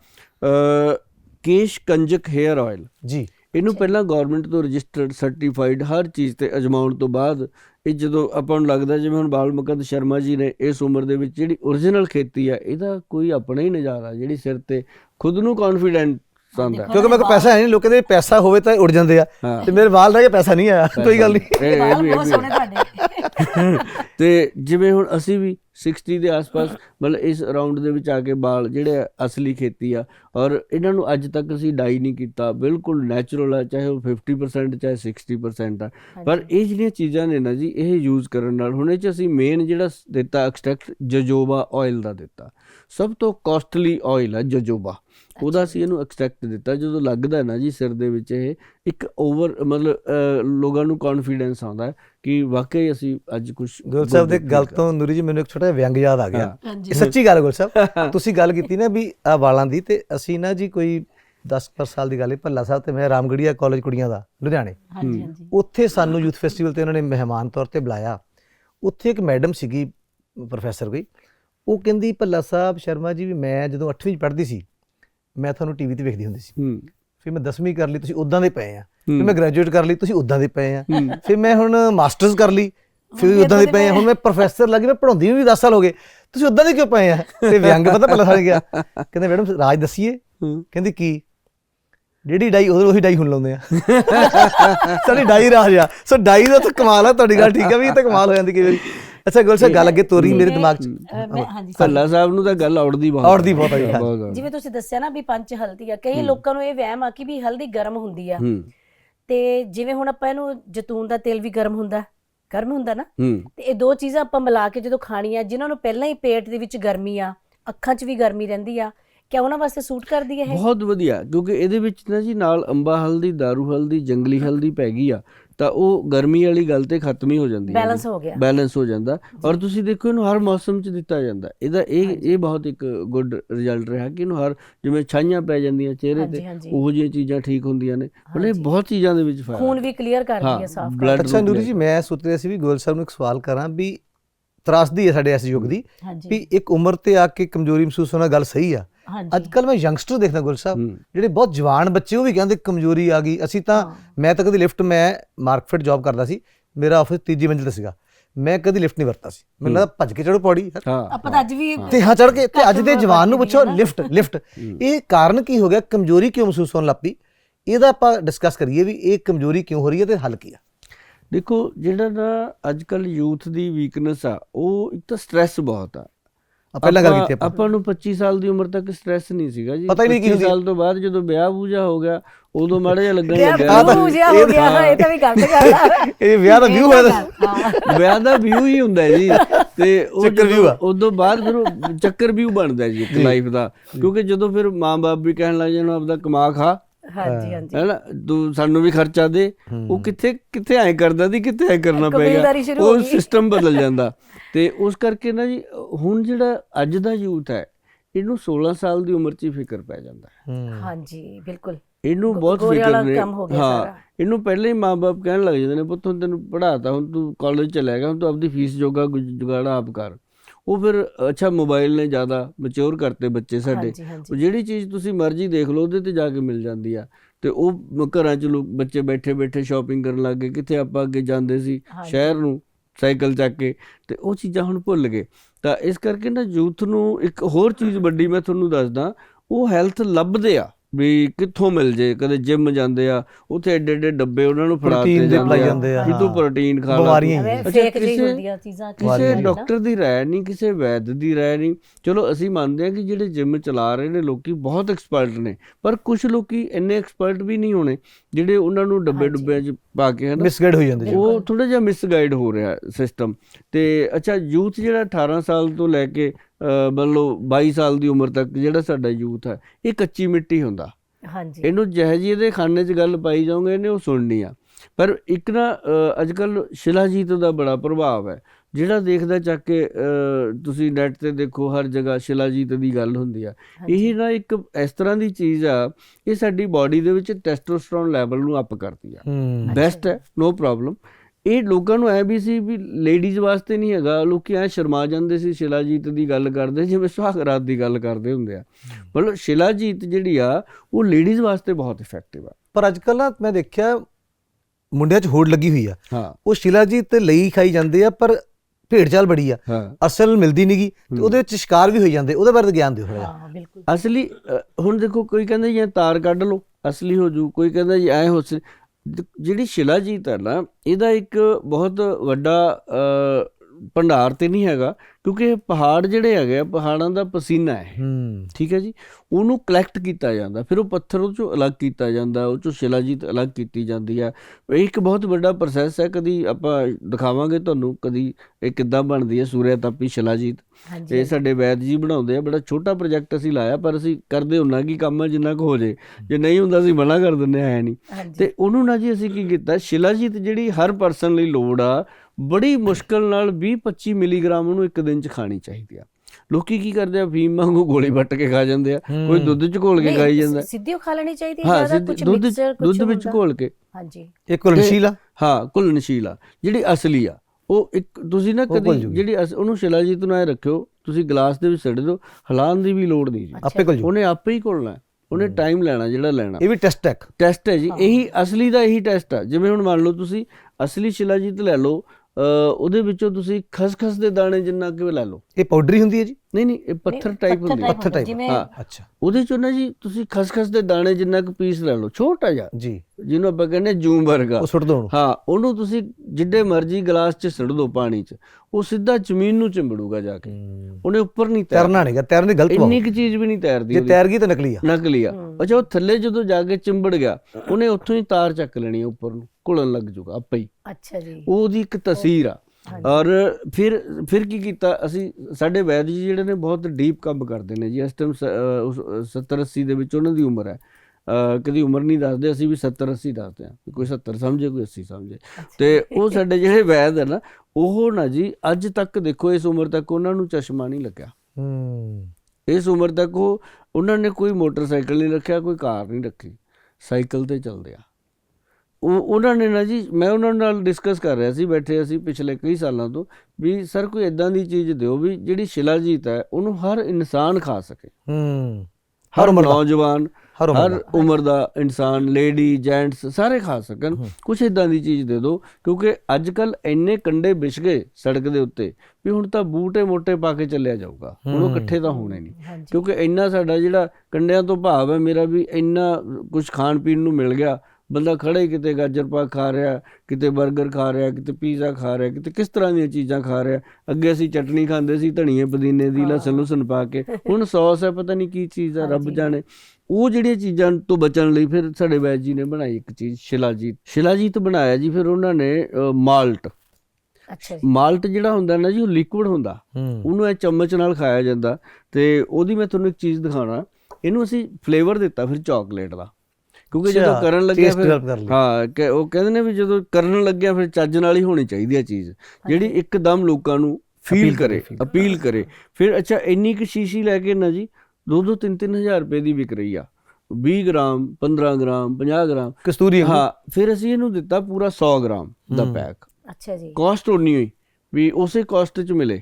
A: ਕੇਸ਼ ਕੰਜਕ 헤ਅਰ ਆਇਲ
B: ਜੀ।
A: ਇਹਨੂੰ ਪਹਿਲਾਂ ਗਵਰਨਮੈਂਟ ਤੋਂ ਰਜਿਸਟਰਡ ਸਰਟੀਫਾਈਡ ਹਰ ਚੀਜ਼ ਤੇ ਅਜਮਾਉਣ ਤੋਂ ਬਾਅਦ ਇਹ ਜਦੋਂ ਆਪਾਂ ਨੂੰ ਲੱਗਦਾ ਜਿਵੇਂ ਹੁਣ ਬਾਲ ਮੁਕੰਦ ਸ਼ਰਮਾ ਜੀ ਨੇ ਇਸ ਉਮਰ ਦੇ ਵਿੱਚ ਜਿਹੜੀ origignal ਖੇਤੀ ਆ ਇਹਦਾ ਕੋਈ ਆਪਣਾ ਹੀ ਨਜ਼ਾਰਾ ਜਿਹੜੀ ਸਿਰ ਤੇ ਖੁਦ ਨੂੰ ਕੌਨਫੀਡੈਂਸ ਆਉਂਦਾ
B: ਕਿਉਂਕਿ ਮੇਰੇ ਕੋਲ ਪੈਸਾ ਹੈ ਨਹੀਂ ਲੋਕਾਂ ਦੇ ਪੈਸਾ ਹੋਵੇ ਤਾਂ ਉੱਡ ਜਾਂਦੇ ਆ।
A: ਹਾਂ।
B: ਤੇ ਮੇਰੇ ਵਾਲ ਰਹਿ ਗਏ ਪੈਸਾ ਨਹੀਂ ਆਇਆ। ਕੋਈ ਗੱਲ ਨਹੀਂ।
C: ਵਾਲ ਬਹੁਤ ਸੋਹਣੇ ਤੁਹਾਡੇ।
A: ਤੇ ਜਿਵੇਂ ਹੁਣ ਅਸੀਂ ਵੀ 60 ਦੇ ਆਸ-ਪਾਸ ਮਤਲਬ ਇਸ ਰਾਉਂਡ ਦੇ ਵਿੱਚ ਆ ਕੇ ਬਾਲ ਜਿਹੜੇ ਆ, ਅਸਲੀ ਖੇਤੀ ਆ ਔਰ ਇਹਨਾਂ ਨੂੰ ਅੱਜ ਤੱਕ ਅਸੀਂ ਡਾਈ ਨਹੀਂ ਕੀਤਾ। ਬਿਲਕੁਲ ਨੈਚੁਰਲ ਆ ਚਾਹੇ ਉਹ 50% ਚਾਹੇ 60% ਆ। ਪਰ ਇਹ ਜਿਹੜੀਆਂ ਚੀਜ਼ਾਂ ਨੇ ਨਾ ਜੀ ਇਹ ਯੂਜ਼ ਕਰਨ ਨਾਲ ਹੁਣ ਇਹ ਚ ਅਸੀਂ ਮੇਨ ਜਿਹੜਾ ਦਿੱਤਾ ਐਕਸਟ੍ਰੈਕਟ ਜਜੋਬਾ ਆਇਲ ਦਾ ਦਿੱਤਾ। ਸਭ ਤੋਂ ਕਾਸਟਲੀ ਆਇਲ ਹੈ ਜਜੋਬਾ। ਉਹਦਾ ਅਸੀਂ ਇਹਨੂੰ ਐਕਸਟ੍ਰੈਕਟ ਦਿੱਤਾ। ਜਦੋਂ ਲੱਗਦਾ ਹੈ ਨਾ ਜੀ ਸਿਰ ਦੇ ਵਿੱਚ ਇਹ ਇੱਕ ਓਵਰ ਮਤਲਬ ਲੋਕਾਂ ਨੂੰ ਕੌਨਫੀਡੈਂਸ ਆਉਂਦਾ ਹੈ ਕਿ ਵਾਕਈ ਅਸੀਂ ਅੱਜ ਕੁਝ
B: ਗੁਲ ਸਾਹਿਬ ਦੇ ਗੱਲ ਤੋਂ ਨੂਰੀ ਜੀ ਮੈਨੂੰ ਇੱਕ ਛੋਟਾ ਜਿਹਾ ਵਿਅੰਗ ਯਾਦ ਆ ਗਿਆ। ਇਹ ਸੱਚੀ ਗੱਲ ਗੁਲ ਸਾਹਿਬ। ਤੁਸੀਂ ਗੱਲ ਕੀਤੀ ਨਾ ਵੀ ਆ ਵਾਲਾਂ ਦੀ ਤੇ ਅਸੀਂ ਨਾ ਜੀ ਕੋਈ 10 ਪਰ ਸਾਲ ਦੀ ਗੱਲ ਹੈ ਭੱਲਾ ਸਾਹਿਬ ਤੇ ਮੈਂ ਰਾਮਗੜੀਆ ਕਾਲਜ ਕੁੜੀਆਂ ਦਾ ਲੁਧਿਆਣੇ।
C: ਹਾਂਜੀ ਹਾਂਜੀ।
B: ਉੱਥੇ ਸਾਨੂੰ ਯੂਥ ਫੈਸਟੀਵਲ ਤੇ ਉਹਨਾਂ ਨੇ ਮਹਿਮਾਨ ਤੌਰ ਤੇ ਬੁਲਾਇਆ। ਉੱਥੇ ਇੱਕ ਮੈਡਮ ਸੀਗੀ ਪ੍ਰੋਫੈਸਰ ਕੋਈ। ਉਹ ਕਹਿੰਦੀ ਭੱਲਾ ਸਾਹਿਬ ਸ਼ਰਮਾ ਜੀ ਵੀ ਮੈਂ ਜਦੋਂ 8ਵੀਂ ਚ ਪੜ੍ਹਦੀ ਸੀ ਮੈਂ ਤੁਹਾਨੂੰ ਟੀਵੀ ਤੇ ਵੇਖਦੀ ਹੁੰਦੀ ਸੀ।
A: ਹੂੰ।
B: ਫਿਰ ਮੈਂ 10ਵੀਂ ਕਰ ਲਈ ਤੁਸੀਂ ਉਦਾਂ ਦੇ ਪਏ ਆ। ਫਿਰ ਮੈਂ ਗ੍ਰੈਜੂਏਟ ਕਰ ਲਈ ਤੁਸੀਂ ਉਦਾਂ ਦੇ ਪਏ ਆ। ਫਿਰ ਮੈਂ ਹੁਣ ਮਾਸਟਰਸ ਕਰ ਲਈ ਫਿਰ ਉਦਾਂ ਦੇ ਪਏ ਆ। ਹੁਣ ਮੈਂ ਪ੍ਰੋਫੈਸਰ ਲੱਗੀ ਮੈਂ ਪੜਾਉਂਦੀ ਵੀ 10 ਸਾਲ ਹੋ ਗਏ। ਤੁਸੀਂ ਉਦਾਂ ਦੇ ਕਿਉਂ ਪਏ ਆ? ਤੇ ਵਿਅੰਗ ਪਤਾ ਪੱਲਾ ਸਾਲ ਗਿਆ। ਕਹਿੰਦੇ ਮੈਡਮ ਰਾਜ ਦਸੀਏ। ਕਹਿੰਦੀ ਕੀ? ਜਿਹੜੀ ਡਾਈ ਉਧਰ ਉਹੀ ਡਾਈ ਹੁਣ ਲਾਉਂਦੇ ਆ। ਸਾਡੀ ਡਾਈ ਰਾਜ ਆ। ਸੋ ਡਾਈ ਦਾ ਤਾਂ ਕਮਾਲ ਆ ਤੁਹਾਡੀ ਗੱਲ ਠੀਕ ਆ ਵੀ ਇਹ ਤਾਂ ਕਮਾਲ ਹੋ ਜਾਂਦੀ ਕਈ ਵਾਰੀ। ਅੱਛਾ ਗੁਲ ਸਾਹਿਬ ਗੱਲ ਅੱਗੇ ਤੋਰੀ ਮੇਰੇ ਦਿਮਾਗ 'ਚ।
C: ਹਾਂਜੀ।
A: ਭੱਲਾ ਸਾਹਿਬ ਨੂੰ ਤਾਂ ਗੱਲ ਔੜਦੀ ਬਹੁਤ
B: ਔੜਦੀ ਬਹੁਤ ਆ ਜੀ, ਹਾਂ।
A: ਬਹੁਤ ਆ।
C: ਜਿਵੇਂ ਤੁਸੀਂ ਦੱਸਿਆ ਨਾ ਵੀ ਪੰਜ ਹਲਦੀ ਆ ਕਈ ਲੋਕਾਂ ਨੂੰ ਇਹ ਵਹਿਮ ਆ ਕਿ ਵੀ ਹਲਦੀ ਗਰਮ ਹੁੰਦੀ ਆ। ਤੇ ਜਿਵੇਂ ਹੁਣ ਆਪਾਂ ਇਹਨੂੰ ਜੈਤੂਨ ਦਾ ਤੇਲ ਵੀ ਗਰਮ ਹੁੰਦਾ ਗਰਮ ਹੁੰਦਾ ਨਾ। ਤੇ ਇਹ ਦੋ ਚੀਜ਼ਾਂ ਆਪਾਂ ਮਿਲਾ ਕੇ ਜਦੋਂ ਖਾਣੀਆਂ ਜਿਨ੍ਹਾਂ ਨੂੰ ਪਹਿਲਾਂ ਹੀ ਪੇਟ ਦੇ ਵਿੱਚ ਗਰਮੀ ਆ ਅੱਖਾਂ 'ਚ ਵੀ ਗਰਮੀ ਰਹਿੰਦੀ ਆ ਕਿਆ ਉਹਨਾਂ ਵਾਸਤੇ ਸੂਟ ਕਰਦੀ ਹੈ
A: ਬਹੁਤ ਵਧੀਆ ਕਿਉਂਕਿ ਇਹਦੇ ਵਿੱਚ ਨਾ ਜੀ ਨਾਲ ਅੰਬਾ ਹਲਦੀ ਦਾਰੂ ਹਲਦੀ ਜੰਗਲੀ ਹਲਦੀ ਪੈ ਗਈ ਆ। ਤਾਂ ਉਹ ਗਰਮੀ ਵਾਲੀ ਗੱਲ ਤੇ ਖਤਮ ਹੀ ਹੋ ਜਾਂਦੀ ਹੈ।
C: ਬੈਲੈਂਸ ਹੋ ਗਿਆ।
A: ਬੈਲੈਂਸ ਹੋ ਜਾਂਦਾ। ਔਰ ਤੁਸੀਂ ਦੇਖੋ ਇਹਨੂੰ ਹਰ ਮੌਸਮ 'ਚ ਦਿੱਤਾ ਜਾਂਦਾ। ਇਹਦਾ ਇਹ ਇਹ ਬਹੁਤ ਇੱਕ ਗੁੱਡ ਰਿਜ਼ਲਟ ਰਿਹਾ ਕਿ ਇਹਨੂੰ ਹਰ ਜਿਵੇਂ ਛਾਈਆਂ ਪੈ ਜਾਂਦੀਆਂ ਚਿਹਰੇ ਤੇ। ਉਹੋ ਜਿਹੀਆਂ ਚੀਜ਼ਾਂ ਠੀਕ ਹੁੰਦੀਆਂ ਨੇ। ਮਤਲਬ। ਬਹੁਤ ਚੀਜ਼ਾਂ ਦੇ ਵਿੱਚ ਫਾਇਦਾ।
C: ਖੂਨ ਵੀ ਕਲੀਅਰ ਕਰਦੀ ਹੈ ਸਾਫ਼ ਕਰਦੀ
B: ਅੱਛਾ ਨੂਰੀ ਜੀ ਮੈਂ ਸੋਚ ਰਿਹਾ ਸੀ ਵੀ ਗੋਲ ਸਾਹਿਬ ਨੂੰ ਇੱਕ ਸਵਾਲ ਕਰਾਂ ਵੀ ਤਰਾਸਦੀ ਹੈ ਸਾਡੇ ਇਸ ਯੁੱਗ ਦੀ ਵੀ ਇੱਕ ਉਮਰ ਤੇ ਆ ਕੇ ਕਮਜ਼ੋਰੀ ਮਹਿਸੂਸ ਹੋਣਾ ਗੱਲ ਸਹੀ ਆ।
C: ਹਾਂਜੀ।
B: ਅੱਜ ਕੱਲ ਮੈਂ ਯੰਗਸਟਰ ਦੇਖਦਾ ਗੁਲ ਸਾਹਿਬ। ਜਿਹੜੇ ਬਹੁਤ ਜਵਾਨ ਬੱਚੇ ਉਹ ਵੀ ਕਹਿੰਦੇ ਕਮਜ਼ੋਰੀ ਆ ਗਈ। ਅਸੀਂ ਤਾਂ। ਮੈਂ ਤਾਂ ਕਦੀ ਲਿਫਟ ਮੈਂ ਮਾਰਕਫਿਟ ਜੌਬ ਕਰਦਾ ਸੀ ਮੇਰਾ ਆਫਿਸ ਤੀਜੀ ਮੰਜ਼ਿਲ ਤੇ ਸੀਗਾ। ਮੈਂ ਕਦੀ ਲਿਫਟ ਨਹੀਂ ਵਰਤਾ ਸੀ। ਮੈਨੂੰ ਲੱਗਦਾ ਭੱਜ ਕੇ ਚੜੋ ਪੌੜੀ। ਯਾਰ।
A: ਹਾਂ।
C: ਆਪਾਂ ਤਾਂ ਅੱਜ ਵੀ
B: ਤੇ ਹਾਂ ਚੜ ਕੇ ਤੇ ਅੱਜ ਦੇ ਜਵਾਨ ਨੂੰ ਪੁੱਛੋ। Lift lift. ਇਹ ਕਾਰਨ ਕੀ ਹੋ ਗਿਆ? ਕਮਜ਼ੋਰੀ ਕਿਉਂ ਮਹਿਸੂਸ ਹੋਣ ਲੱਗ ਪਈ? ਇਹਦਾ ਆਪਾਂ ਡਿਸਕਸ ਕਰੀਏ ਵੀ ਇਹ ਕਮਜ਼ੋਰੀ ਕਿਉਂ ਹੋ ਰਹੀ ਹੈ ਤੇ ਹੱਲ ਕੀ ਆ?
A: ਦੇਖੋ ਜਿਹੜਾ ਨਾ ਅੱਜ ਕੱਲ ਯੂਥ ਦੀ ਵੀਕਨੈਸ ਆ ਉਹ ਇੱਕ ਤਾਂ ਸਟ੍ਰੈਸ ਬਹੁਤ ਆ।
B: ਆ ਪਹਿਲਾਂ ਗੱਲ
A: ਆਪਾਂ-
B: ਕੀਤੀ ਆਪਾਂ।
A: ਆਪਾਂ ਨੂੰ 25 ਸਾਲ ਦੀ ਉਮਰ ਤੱਕ ਸਟ੍ਰੈਸ ਨਹੀਂ ਸੀਗਾ ਜੀ।
B: ਪਤਾ ਹੀ ਨਹੀਂ ਕੀ
A: 25
B: ਹੁੰਦੀ।
A: ਸਾਲ ਤੋਂ ਬਾਅਦ ਜਦੋਂ ਵਿਆਹ ਬੂਜਾ ਹੋ ਗਿਆ ਉਦੋਂ ਮਾੜਾ ਜਿਹਾ ਲੱਗਣ
C: ਵਿਆਹ
A: ਲੱਗਾ
C: ਬਲੂ ਜਿਹਾ ਹੋ ਗਿਆ ਹਾਂ, ਇਹ ਤਾਂ ਵੀ ਗੱਲ ਆ।
B: ਇਹ ਵਿਆਹ ਦਾ ਵਿਊ ਹੋਇਆ
C: ਹਾਂ
A: ਵਿਆਹ ਦਾ ਵਿਊ ਹੀ ਹੁੰਦਾ ਜੀ। ਤੇ ਉਹ
B: ਚੱਕਰ view ਆ।
A: ਉਦੋਂ ਬਾਅਦ ਫਿਰ ਉਹ ਚੱਕਰ ਵਿਊ ਬਣਦਾ ਜੀ ਇੱਕ ਲਾਈਫ ਦਾ। ਕਿਉਂਕਿ ਜਦੋਂ ਫਿਰ ਮਾਂ-ਬਾਪ ਵੀ ਕਹਿਣ ਲੱਗ ਜਾਣ ਆਪਦਾ ਕਮਾ ਖਾ।
C: ਹਾਂਜੀ ਹਾਂਜੀ।
A: ਹੈਨਾ ਤੂੰ ਸਾਨੂੰ ਵੀ ਖਰਚਾ ਦੇ। ਉਹ ਕਿੱਥੇ ਕਿੱਥੇ ਐ ਕਰਦਾ ਦੀ ਕਿੱਥੇ ਐ ਕਰਨਾ ਪਏਗਾ ਉਹ। ਸਿਸਟਮ ਬਦਲ ਜਾਂਦਾ। ਤੇ ਉਸ ਕਰਕੇ ਨਾ ਜੀ ਹੁਣ ਜਿਹੜਾ ਅੱਜ ਦਾ ਯੂਥ ਹੈ ਇਹਨੂੰ 16 ਸਾਲ ਦੀ ਉਮਰ 'ਚ ਹੀ ਫਿਕਰ ਪੈ ਜਾਂਦਾ ਹੈ।
C: ਹਾਂਜੀ ਬਿਲਕੁਲ।
A: ਇਹਨੂੰ ਬਹੁਤ ਫਿਕਰ ਨੇ।
C: ਹੋ।
A: ਇਹਨੂੰ ਪਹਿਲਾਂ ਹੀ ਮਾਪੇ ਕਹਿਣ ਲੱਗ ਜਾਂਦੇ ਨੇ ਪੁੱਤ ਹੁਣ ਤੈਨੂੰ ਪੜਾਤਾ ਹੁਣ ਤੂੰ ਕਾਲਜ ਚਲਾ ਗਿਆ ਹੁਣ ਤੂੰ ਆਪਦੀ ਫੀਸ ਜੋਗਾ ਜੁਗਾੜਾ ਆਪ ਕਰ। ਉਹ ਫਿਰ ਅੱਛਾ ਮੋਬਾਈਲ ਨੇ ਜ਼ਿਆਦਾ ਮੈਚੁਰ ਕਰਤੇ ਬੱਚੇ ਸਾਡੇ। ਉਹ ਜਿਹੜੀ ਚੀਜ਼ ਤੁਸੀਂ ਮਰਜ਼ੀ ਦੇਖ ਲਓ ਉਹਦੇ ਤੇ ਜਾ ਕੇ ਮਿਲ ਜਾਂਦੀ ਆ। ਤੇ ਉਹ ਘਰਾਂ 'ਚ ਲੋਕ ਬੱਚੇ ਬੈਠੇ ਬੈਠੇ ਸ਼ਾਪਿੰਗ ਕਰਨ ਲੱਗ ਗਏ ਕਿੱਥੇ ਆਪਾਂ ਅੱਗੇ ਜਾਂਦੇ ਸੀ। ਸ਼ਹਿਰ ਨੂੰ ਸਾਈਕਲ ਚੱਕ ਕੇ ਤੇ ਉਹ ਚੀਜ਼ਾਂ ਹੁਣ ਭੁੱਲ ਗਏ। ਤਾਂ ਇਸ ਕਰਕੇ ਨਾ ਯੂਥ ਨੂੰ ਇੱਕ ਹੋਰ ਚੀਜ਼ ਵੱਡੀ ਮੈਂ ਤੁਹਾਨੂੰ ਦੱਸਦਾ ਉਹ ਹੈਲਥ ਲੱਭਦੇ ਆ। ਵੀ ਕਿੱਥੋਂ ਮਿਲ ਜੇ ਕਦੇ ਜਿਮ ਜਾਂਦੇ ਆ ਉੱਥੇ ਐਡੇ ਐਡੇ ਡੱਬੇ ਉਹਨਾਂ ਨੂੰ ਫੜਾ ਦਿੱਤੇ ਜਾਂਦੇ ਆ
B: ਆ,
A: ਤੂੰ
B: ਹਾਂ।
A: ਪ੍ਰੋਟੀਨ ਖਾ ਲਾ
B: ਬਿਮਾਰੀਆਂ। ਹੀ।
A: ਅੱਛਾ, ਕਿਸੇ-
C: ਹੁੰਦੀਆਂ ਚੀਜ਼ਾਂ
A: ਕਿਸੇ ਡਾਕਟਰ ਦੀ ਰਾਏ ਨਹੀਂ ਕਿਸੇ ਵੈਦ ਦੀ ਰਾਏ ਨਹੀਂ ਚਲੋ ਅਸੀਂ ਮੰਨਦੇ ਹਾਂ ਕਿ ਜਿਹੜੇ ਜਿਮ ਚਲਾ ਰਹੇ ਨੇ ਲੋਕੀ ਬਹੁਤ ਐਕਸਪਰਟ ਨੇ ਪਰ ਕੁਝ ਲੋਕੀ ਇੰਨੇ ਐਕਸਪਰਟ ਵੀ ਨਹੀਂ ਹੋਣੇ ਜਿਹੜੇ ਉਹਨਾਂ ਨੂੰ ਡੱਬੇ। ਡੁੱਬਿਆਂ 'ਚ ਪਾ ਕੇ ਹਨਾ
B: ਮਿਸਗਾਈਡ ਹੋਈ ਜਾਂਦੇ
A: ਉਹ ਥੋੜਾ ਜਿਹਾ ਮਿਸਗਾਈਡ ਹੋ ਰਿਹਾ ਸਿਸਟਮ ਤੇ ਅੱਛਾ ਯੂਥ ਜਿਹੜਾ 18 ਸਾਲ ਤੋਂ ਲੈ ਕੇ ਮੰਨ ਲਓ 22 ਸਾਲ ਦੀ ਉਮਰ ਤੱਕ ਜਿਹੜਾ ਸਾਡਾ ਯੂਥ ਹੈ ਇਹ ਕੱਚੀ ਮਿੱਟੀ ਹੁੰਦਾ।
C: ਹਾਂਜੀ।
A: ਇਹਨੂੰ ਜਿਹੇ ਜਿਹੀ ਇਹਦੇ ਖਾਨੇ 'ਚ ਗੱਲ ਪਾਈ ਜਾਓਗੇ ਇਹਨੇ ਉਹ ਸੁਣਨੀ ਆ। ਪਰ ਇੱਕ ਨਾ ਅੱਜ ਕੱਲ ਸ਼ਿਲਾਜੀਤ ਦਾ ਬੜਾ ਪ੍ਰਭਾਵ ਹੈ। ਜਿਹੜਾ ਦੇਖਦਾ ਚੱਕ ਕੇ ਤੁਸੀਂ ਨੈਟ ਤੇ ਦੇਖੋ ਹਰ ਜਗ੍ਹਾ ਸ਼ਿਲਾਜੀਤ ਦੀ ਗੱਲ ਹੁੰਦੀ ਆ। ਇਹ ਨਾ ਇੱਕ ਇਸ ਤਰ੍ਹਾਂ ਦੀ ਚੀਜ਼ ਆ ਇਹ ਸਾਡੀ ਬਾਡੀ ਦੇ ਵਿੱਚ ਟੈਸਟੋਸਟੇਰੋਨ ਲੈਵਲ ਨੂੰ ਅਪ ਕਰਦੀ ਆ। ਬੈਸਟ ਹੈ ਨੋ ਪ੍ਰੋਬਲਮ ਇਹ ਲੋਕਾਂ ਨੂੰ ਐ ਵੀ ਸੀ ਵੀ ਲੇਡੀਜ਼ ਵਾਸਤੇ ਨਹੀਂ ਹੈਗਾ ਲੋਕੀ ਐ ਸ਼ਰਮਾ ਜਾਂਦੇ ਸੀ ਸ਼ਿਲਾਜੀਤ ਦੀ ਗੱਲ ਕਰਦੇ ਜਿਵੇਂ ਸੁਹਾਗ ਰਾਤ ਦੀ ਗੱਲ ਕਰਦੇ ਹੁੰਦੇ ਆ। ਮਤਲਬ ਸ਼ਿਲਾਜੀਤ ਜਿਹੜੀ ਆ ਉਹ ਲੇਡੀਜ਼ ਵਾਸਤੇ ਬਹੁਤ ਇਫੈਕਟਿਵ ਆ।
B: ਪਰ ਅੱਜ ਕੱਲ੍ਹ ਮੈਂ ਦੇਖਿਆ ਮੁੰਡਿਆਂ 'ਚ ਹੋੜ ਲੱਗੀ ਹੋਈ ਆ।
A: ਹਾਂ।
B: ਉਹ ਸ਼ਿਲਾਜੀਤ ਲਈ ਖਾਈ ਜਾਂਦੇ ਆ ਪਰ ਭੇਡ ਚਾਲ ਬੜੀ ਆ। ਅਸਲ ਮਿਲਦੀ ਨਹੀਂਗੀ ਤੇ ਉਹਦੇ ਵਿੱਚ ਸ਼ਿਕਾਰ ਵੀ ਹੋਈ ਜਾਂਦੇ ਉਹਦੇ ਬਾਰੇ ਤਾਂ ਗਿਆਨ ਦਿਓ
C: ਹਾਂ ਬਿਲਕੁਲ।
A: ਅਸਲੀ ਹੁਣ ਦੇਖੋ ਕੋਈ ਕਹਿੰਦਾ ਜੀ ਤਾਰ ਕੱਢ ਲਓ ਅਸਲੀ ਹੋ ਜੂ ਕੋਈ ਕਹਿੰਦਾ ਜੀ ਐ ਹੋ ਜਿਹੜੀ ਸ਼ਿਲਾਜੀਤ ਹੈ ਨਾ ਇਹਦਾ ਇੱਕ ਬਹੁਤ ਵੱਡਾ ਭੰਡਾਰ ਤੇ ਨਹੀਂ ਹੈਗਾ। ਕਿਉਂਕਿ ਪਹਾੜ ਜਿਹੜੇ ਹੈਗੇ ਆ ਪਹਾੜਾਂ ਦਾ ਪਸੀਨਾ ਹੈ।
B: ਹੂੰ।
A: ਠੀਕ ਹੈ ਜੀ? ਉਹਨੂੰ ਕਲੈਕਟ ਕੀਤਾ ਜਾਂਦਾ। ਫਿਰ ਉਹ ਪੱਥਰ ਉਹ ਚੋਂ ਅਲੱਗ ਕੀਤਾ ਜਾਂਦਾ ਉਹ ਚੋਂ ਸ਼ਿਲਾਜੀਤ ਅਲੱਗ ਕੀਤੀ ਜਾਂਦੀ ਹੈ ਇਹ ਇੱਕ ਬਹੁਤ ਵੱਡਾ ਪ੍ਰੋਸੈਸ ਹੈ ਕਦੀ ਆਪਾਂ ਦਿਖਾਵਾਂਗੇ ਤੁਹਾਨੂੰ ਕਦੀ ਇਹ ਕਿੱਦਾਂ ਬਣਦੀ ਹੈ ਸੂਰਿਆ ਤਾਪੀ ਸ਼ਿਲਾਜੀਤ। ਇਹ ਸਾਡੇ ਵੈਦ ਜੀ ਬਣਾਉਂਦੇ ਆ ਬੜਾ ਛੋਟਾ ਪ੍ਰੋਜੈਕਟ ਅਸੀਂ ਲਾਇਆ ਪਰ ਅਸੀਂ ਕਰਦੇ ਹੁੰਨਾ ਕੀ ਕੰਮ ਹੈ ਜਿੰਨਾ ਕੁ ਹੋ ਜੇ। ਜੇ ਨਹੀਂ ਹੁੰਦਾ ਅਸੀਂ ਮਨਾ ਕਰ ਦਿੰਦੇ ਆ ਹੈ ਨਹੀਂ। ਤੇ ਉਹਨੂੰ ਨਾ ਜੀ ਅਸੀਂ ਕੀ ਕੀਤਾ ਸ਼ਿਲਾਜੀਤ ਜਿਹੜੀ ਹਰ ਪਰਸਨ ਲਈ ਲੋੜ ਆ ਬੜੀ ਮੁਸ਼ਕਲ ਨਾਲ 20-25 ਮਿਲੀਗ੍ਰਾਮ ਉਹਨੂੰ ਇੱਕ ਦਿਨ ਚ ਖਾਣੀ ਚਾਹੀਦੀ ਆ। ਲੋਕੀ ਕੀ ਕਰਦੇ ਆ ਫੀਮ ਵਾਂਗੂ ਗੋਲੀ ਵੱਟ ਕੇ ਖਾ ਜਾਂਦੇ ਆ। ਕੋਈ ਦੁੱਧ ਚ ਘੋਲ ਕੇ ਖਾਈ ਜਾਂਦਾ।
C: ਸਿੱਧੀ ਉਹ ਖਾ ਲੈਣੀ ਚਾਹੀਦੀ ਹੈ ਜ਼ਿਆਦਾ ਕੁਝ
A: ਦੁੱਧ
C: ਮਿਕਸਚਰ
A: ਚ- ਦੁੱਧ ਵਿੱਚ ਘੋਲ ਕੇ।
C: ਹਾਂਜੀ।
B: ਇਹ ਕੁਲਨਸ਼ੀਲ ਆ?
A: ਹਾਂ ਘੁਲਣਸ਼ੀਲ ਆ। ਜਿਹੜੀ ਅਸਲੀ ਆ ਉਹ ਇੱਕ ਤੁਸੀਂ ਨਾ ਕਦੀ। ਜਿਹੜੀ ਉਹਨੂੰ ਸ਼ਿਲਾਜੀਤ ਨੂੰ ਐ ਰੱਖਿਓ ਤੁਸੀਂ ਗਲਾਸ ਦੇ ਵਿੱਚ ਛੱਡ ਦਿਓ ਹਲਾਉਣ ਦੀ ਵੀ ਲੋੜ ਨਹੀਂ ਜੀ।
B: ਆਪੇ ਕੋਲ ਜੂ
A: ਉਹਨੇ ਆਪੇ ਹੀ ਘੁਲਣਾ। ਉਹਨੇ ਟਾਈਮ ਲੈਣਾ ਜਿਹੜਾ ਲੈਣਾ।
B: ਇਹ ਵੀ ਟੈਸਟ ਹੈ
A: ਟੈਸਟ ਹੈ ਜੀ। ਇਹੀ ਅਸਲੀ ਦਾ ਇਹੀ ਟੈਸਟ ਆ। ਜਿਵੇਂ ਹੁਣ ਮੰਨ ਲਓ ਤੁਸੀਂ ਅਸਲੀ ਸ਼ਿਲਾਜੀਤ ਲੈ ਲਓ ਉਹਦੇ ਵਿੱਚੋਂ ਤੁਸੀਂ ਖਸਖਸ ਦੇ ਦਾਣੇ ਜਿੰਨਾ ਕਿ ਲੈ ਲਓ।
B: ਇਹ ਪਾਊਡਰੀ ਹੁੰਦੀ ਹੈ ਜੀ?
A: ਨਹੀਂ ਨਹੀਂ ਇਹ ਪੱਥਰ ਟਾਈਪ ਹੁੰਦੀ ਹੈ।
B: ਪੱਥਰ
C: ਜਿਵੇਂ
A: ਹਾਂ
B: ਅੱਛਾ
A: ਉਹਦੇ ਚੋਂ ਨਾ ਜੀ ਤੁਸੀਂ ਖਸਖਸ ਦੇ ਦਾਣੇ ਜਿੰਨਾ ਕੁ ਪੀਸ ਲੈ ਲਓ ਛੋਟਾ ਜਿਹਾ।
B: ਜੀ।
A: ਜਿਹਨੂੰ ਆਪਾਂ ਕਹਿੰਦੇ ਜੂਮ ਵਰਗਾ।
B: ਉਹ ਸੁੱਟ ਦੋ
A: ਹਾਂ ਉਹਨੂੰ ਤੁਸੀਂ ਜਿੱਡੇ ਮਰਜ਼ੀ ਗਲਾਸ 'ਚ ਸਿੱਟ ਦਿਓ ਪਾਣੀ 'ਚ। ਉਹ ਸਿੱਧਾ ਜ਼ਮੀਨ ਨੂੰ ਚਿੰਬੜੂਗਾ ਜਾ ਕੇ। ਉਹਨੇ ਉੱਪਰ ਨਹੀਂ ਤੈਰਨਾ।
B: ਨਹੀਂਗਾ ਤੈਰਨ ਦੀ ਗਲਤ ਬਾਤ।
A: ਇੰਨੀ ਕੁ ਚੀਜ਼ ਵੀ ਨਹੀਂ ਤੈਰਦੀ
B: ਜੇ। ਤੈਰ ਗਈ ਤਾਂ ਨਕਲੀ ਆ।
A: ਨਕਲੀ ਆ। ਅੱਛਾ ਉਹ ਥੱਲੇ ਜਦੋਂ ਜਾ ਕੇ ਚਿੰਬੜ ਗਿਆ ਉਹਨੇ ਉੱਥੋਂ ਹੀ ਤਾਰ ਚੱਕ ਲੈਣੀ ਉੱਪਰ ਨੂੰ। ਘੁਲਣ ਲੱਗ ਜਾਊਗਾ ਆਪੇ ਹੀ।
C: ਅੱਛਾ ਜੀ।
A: ਉਹ ਉਹਦੀ ਇੱਕ ਤਸਵੀਰ ਆ। ਔਰ ਫਿਰ ਫਿਰ ਕੀ ਕੀਤਾ? ਅਸੀਂ ਸਾਡੇ ਵੈਦ ਜੀ ਜਿਹੜੇ ਨੇ ਬਹੁਤ ਡੀਪ ਕੰਮ ਕਰਦੇ ਨੇ ਜੀ। ਇਸ ਟਾਈਮ 70 80 ਦੇ ਵਿੱਚ ਉਹਨਾਂ ਦੀ ਉਮਰ ਹੈ। ਕਦੀ ਉਮਰ ਨਹੀਂ ਦੱਸਦੇ ਅਸੀਂ ਵੀ 70 80 ਦੱਸਦੇ ਆ ਕੋਈ 70 ਸਮਝੇ ਕੋਈ 80 ਸਮਝੇ। ਤੇ ਉਹ ਸਾਡੇ ਜਿਹੜੇ ਵੈਦ ਹੈ ਨਾ ਉਹ ਨਾ ਜੀ ਅੱਜ ਤੱਕ ਦੇਖੋ ਇਸ ਉਮਰ ਤੱਕ ਉਹਨਾਂ ਨੂੰ ਚਸ਼ਮਾ ਨਹੀਂ ਲੱਗਿਆ।
B: ਹੂੰ।
A: ਇਸ ਉਮਰ ਤੱਕ ਉਹ ਉਹਨਾਂ ਨੇ ਕੋਈ ਮੋਟਰਸਾਈਕਲ ਨਹੀਂ ਰੱਖਿਆ ਕੋਈ ਕਾਰ ਨਹੀਂ ਰੱਖੀ। ਸਾਈਕਲ ਤੇ ਚੱਲਦੇ ਆ। ਉਹ ਉਹਨਾਂ ਨੇ ਨਾ ਜੀ ਮੈਂ ਉਹਨਾਂ ਨਾਲ ਡਿਸਕਸ ਕਰ ਰਿਹਾ ਸੀ ਬੈਠੇ ਅਸੀਂ ਪਿਛਲੇ ਕਈ ਸਾਲਾਂ ਤੋਂ ਵੀ ਸਰ ਕੋਈ ਇਦਾਂ ਦੀ ਚੀਜ਼ ਦਿਓ ਵੀ ਜਿਹੜੀ ਸ਼ਿਲਾਜੀਤ ਹੈ ਉਹਨੂੰ ਹਰ ਇਨਸਾਨ ਖਾ ਸਕੇ।
B: ਹੂੰ।
A: ਹਰ ਨੌਜਵਾਨ
B: ਹਰ ਉਮਰ
A: ਦਾ ਇਨਸਾਨ ਲੇਡੀ ਜੈਂਟਸ ਸਾਰੇ ਖਾ ਸਕਣ। ਕੁਛ ਇਦਾਂ ਦੀ ਚੀਜ਼ ਦੇ ਦਿਓ ਕਿਉਂਕਿ ਅੱਜ ਕੱਲ ਇੰਨੇ ਕੰਡੇ ਵਿਛ ਗਏ ਸੜਕ ਦੇ ਉੱਤੇ ਵੀ ਹੁਣ ਤਾਂ ਬੂਟੇ ਮੋਟੇ ਪਾ ਕੇ ਚੱਲਿਆ ਜਾਊਗਾ। ਹੁਣ ਉਹ ਇਕੱਠੇ ਤਾਂ ਹੋਣੇ ਨਹੀਂ। ਕਿਉਂਕਿ ਇੰਨਾ ਸਾਡਾ ਜਿਹੜਾ ਕੰਡਿਆਂ ਤੋਂ ਭਾਵ ਹੈ ਮੇਰਾ ਵੀ ਇੰਨਾ ਕੁਝ ਖਾਣ ਪੀਣ ਨੂੰ ਮਿਲ ਗਿਆ ਬੰਦਾ ਖੜਾ ਹੀ ਕਿਤੇ ਗਾਜਰ ਪਾਕ ਖਾ ਰਿਹਾ ਕਿਤੇ 버ਗਰ ਖਾ ਰਿਹਾ ਕਿਤੇ ਪੀਜ਼ਾ ਖਾ ਰਿਹਾ ਕਿਤੇ ਕਿਸ ਤਰ੍ਹਾਂ ਦੀਆਂ ਚੀਜ਼ਾਂ ਖਾ ਰਿਹਾ। ਅੱਗੇ ਅਸੀਂ ਚਟਨੀ ਖਾਂਦੇ ਸੀ ਧਨੀਏ ਪੁਦੀਨੇ ਦੀ ਲਸਣ ਲੁਸਣ ਪਾ ਕੇ। ਹੁਣ ਸੌਸ ਹੈ ਪਤਾ ਨਹੀਂ ਕੀ ਚੀਜ਼ ਹੈ ਰੱਬ ਜਾਣੇ। ਉਹ ਜਿਹੜੀਆਂ ਚੀਜ਼ਾਂ ਤੋਂ ਬਚਣ ਲਈ ਫਿਰ ਸਾਡੇ ਵੈਦ ਜੀ ਨੇ ਬਣਾਈ ਇੱਕ ਚੀਜ਼ ਸ਼ਿਲਾਜੀਤ। ਸ਼ਿਲਾਜੀਤ ਬਣਾਇਆ ਜੀ ਫਿਰ ਉਹਨਾਂ ਨੇ ਮਾਲਟ।
C: ਅੱਛਾ ਜੀ।
A: ਮਾਲਟ ਜਿਹੜਾ ਹੁੰਦਾ ਨਾ ਜੀ ਉਹ ਲਿਕੁਇਡ ਹੁੰਦਾ। ਉਹਨੂੰ ਇਹ ਚਮਚ ਨਾਲ ਖਾਇਆ ਜਾਂਦਾ। ਤੇ ਉਹਦੀ ਮੈਂ ਤੁਹਾਨੂੰ ਇੱਕ ਚੀਜ਼ ਦਿਖਾਣਾ ਇਹਨੂੰ ਅਸੀਂ ਫਲੇਵਰ ਦਿੱਤਾ ਫਿਰ ਚਾਕਲੇਟ ਦਾ। ਕਿਉਂਕਿ ਜਦੋਂ ਕਰਨ ਲੱਗਿਆ ਫਿਰ। ਹਾਂ ਕਿ ਉਹ ਕਹਿੰਦੇ ਨੇ ਵੀ ਜਦੋਂ ਕਰਨ ਲੱਗਿਆ ਫਿਰ ਚੱਜ ਨਾਲ ਹੀ ਹੋਣੀ ਚਾਹੀਦੀ ਹੈ ਚੀਜ਼। ਜਿਹੜੀ ਇੱਕਦਮ ਲੋਕਾਂ ਨੂੰ ਫੀਲ
B: ਕਰੇ,
A: ਅਪੀਲ ਕਰੇ। ਫਿਰ ਅੱਛਾ ਇੰਨੀ ਕੁ ਸ਼ੀਸ਼ੀ ਲੈ ਕੇ ਨਾ ਜੀ 2-2 3-3 ਹਜ਼ਾਰ ਰੁਪਏ ਦੀ ਵਿਕ ਰਹੀ ਆ। 20 ਗ੍ਰਾਮ 15 ਗ੍ਰਾਮ 50 ਗ੍ਰਾਮ।
B: ਕਸਤੂਰੀ।
A: ਹਾਂ ਫਿਰ ਅਸੀਂ ਇਹਨੂੰ ਦਿੱਤਾ ਪੂਰਾ 100 ਗ੍ਰਾਮ ਦਾ ਪੈਕ।
C: ਅੱਛਾ ਜੀ।
A: ਕਾਸਟ ਉਨੀ ਹੋਈ ਵੀ ਉਸੇ ਕਾਸਟ 'ਚ ਮਿਲੇ।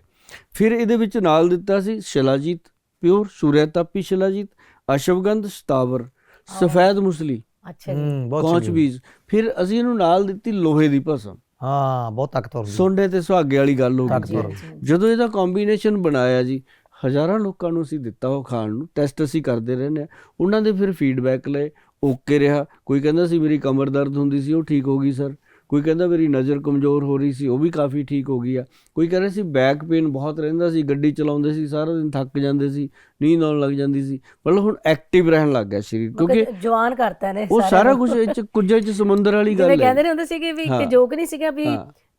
A: ਫਿਰ ਇਹਦੇ ਵਿੱਚ ਨਾਲ ਦਿੱਤਾ ਸੀ ਸ਼ਿਲਾਜੀਤ ਪਿਓਰ ਸੂਰਿਆਤਾਪੀ ਸ਼ਿਲਾਜੀਤ ਅਸ਼ਵਗੰਧ ਸਤਾਵਰ। ਸਫੈਦ ਮੁਸਲੀ।
C: ਅੱਛਾ ਜੀ।
B: ਹੂੰ ਬਹੁਤ
A: ਕੌਂਚ। ਬੀਜ। ਫਿਰ ਅਸੀਂ ਇਹਨੂੰ ਨਾਲ ਦਿੱਤੀ ਲੋਹੇ ਦੀ ਭਸਮ।
B: ਹਾਂ ਬਹੁਤ ਤਾਕਤਵਰ
A: ਸੋਂਡੇ ਤੇ ਸੁਹਾਗੇ ਵਾਲੀ ਗੱਲ ਹੋ ਗਈ। ਜੀ। ਜਦੋਂ ਇਹਦਾ ਕੰਬੀਨੇਸ਼ਨ ਬਣਾਇਆ ਜੀ ਹਜ਼ਾਰਾਂ ਲੋਕਾਂ ਨੂੰ ਅਸੀਂ ਦਿੱਤਾ ਉਹ ਖਾਣ ਨੂੰ। ਟੈਸਟ ਅਸੀਂ ਕਰਦੇ ਰਹਿੰਦੇ ਹਾਂ। ਉਹਨਾਂ ਦੇ ਫਿਰ ਫੀਡਬੈਕ ਲਏ। ਓਕੇ ਰਿਹਾ। ਕੋਈ ਕਹਿੰਦਾ ਸੀ ਮੇਰੀ ਕਮਰ ਦਰਦ ਹੁੰਦੀ ਸੀ ਉਹ ਠੀਕ ਹੋ ਗਈ ਸਰ ਕੋਈ ਕਹਿੰਦਾ ਮੇਰੀ ਨਜ਼ਰ ਕਮਜ਼ੋਰ ਹੋ ਰਹੀ ਸੀ ਉਹ ਵੀ ਕਾਫੀ ਠੀਕ ਹੋ ਗਈ ਆ। ਕੋਈ ਕਹਿ ਰਿਹਾ ਸੀ ਬੈਕ ਪੇਨ ਬਹੁਤ ਰਹਿੰਦਾ ਸੀ ਗੱਡੀ ਚਲਾਉਂਦੇ ਸੀ ਸਾਰਾ ਦਿਨ ਥੱਕ ਜਾਂਦੇ ਸੀ ਨੀਂਦ ਆਉਣ ਲੱਗ ਜਾਂਦੀ ਸੀ। ਮਤਲਬ ਹੁਣ ਐਕਟਿਵ ਰਹਿਣ ਲੱਗ ਗਿਆ ਸਰੀਰ ਕਿਉਂਕਿ
C: ਜਵਾਨ ਕਰਤਾ ਨੇ
A: ਉਹ ਸਾਰਾ। ਕੁਝ ਇਹ ਚ ਕੁਝ ਚ ਸਮੁੰਦਰ ਵਾਲੀ ਗੱਲ ਹੈ।
C: ਕਹਿੰਦੇ ਨੇ ਹੁੰਦੇ ਸੀਗੇ ਵੀ
A: ਹਾਂ।
C: ਇੱਕ ਜੋਕ ਨਹੀਂ ਸੀਗਾ ਵੀ।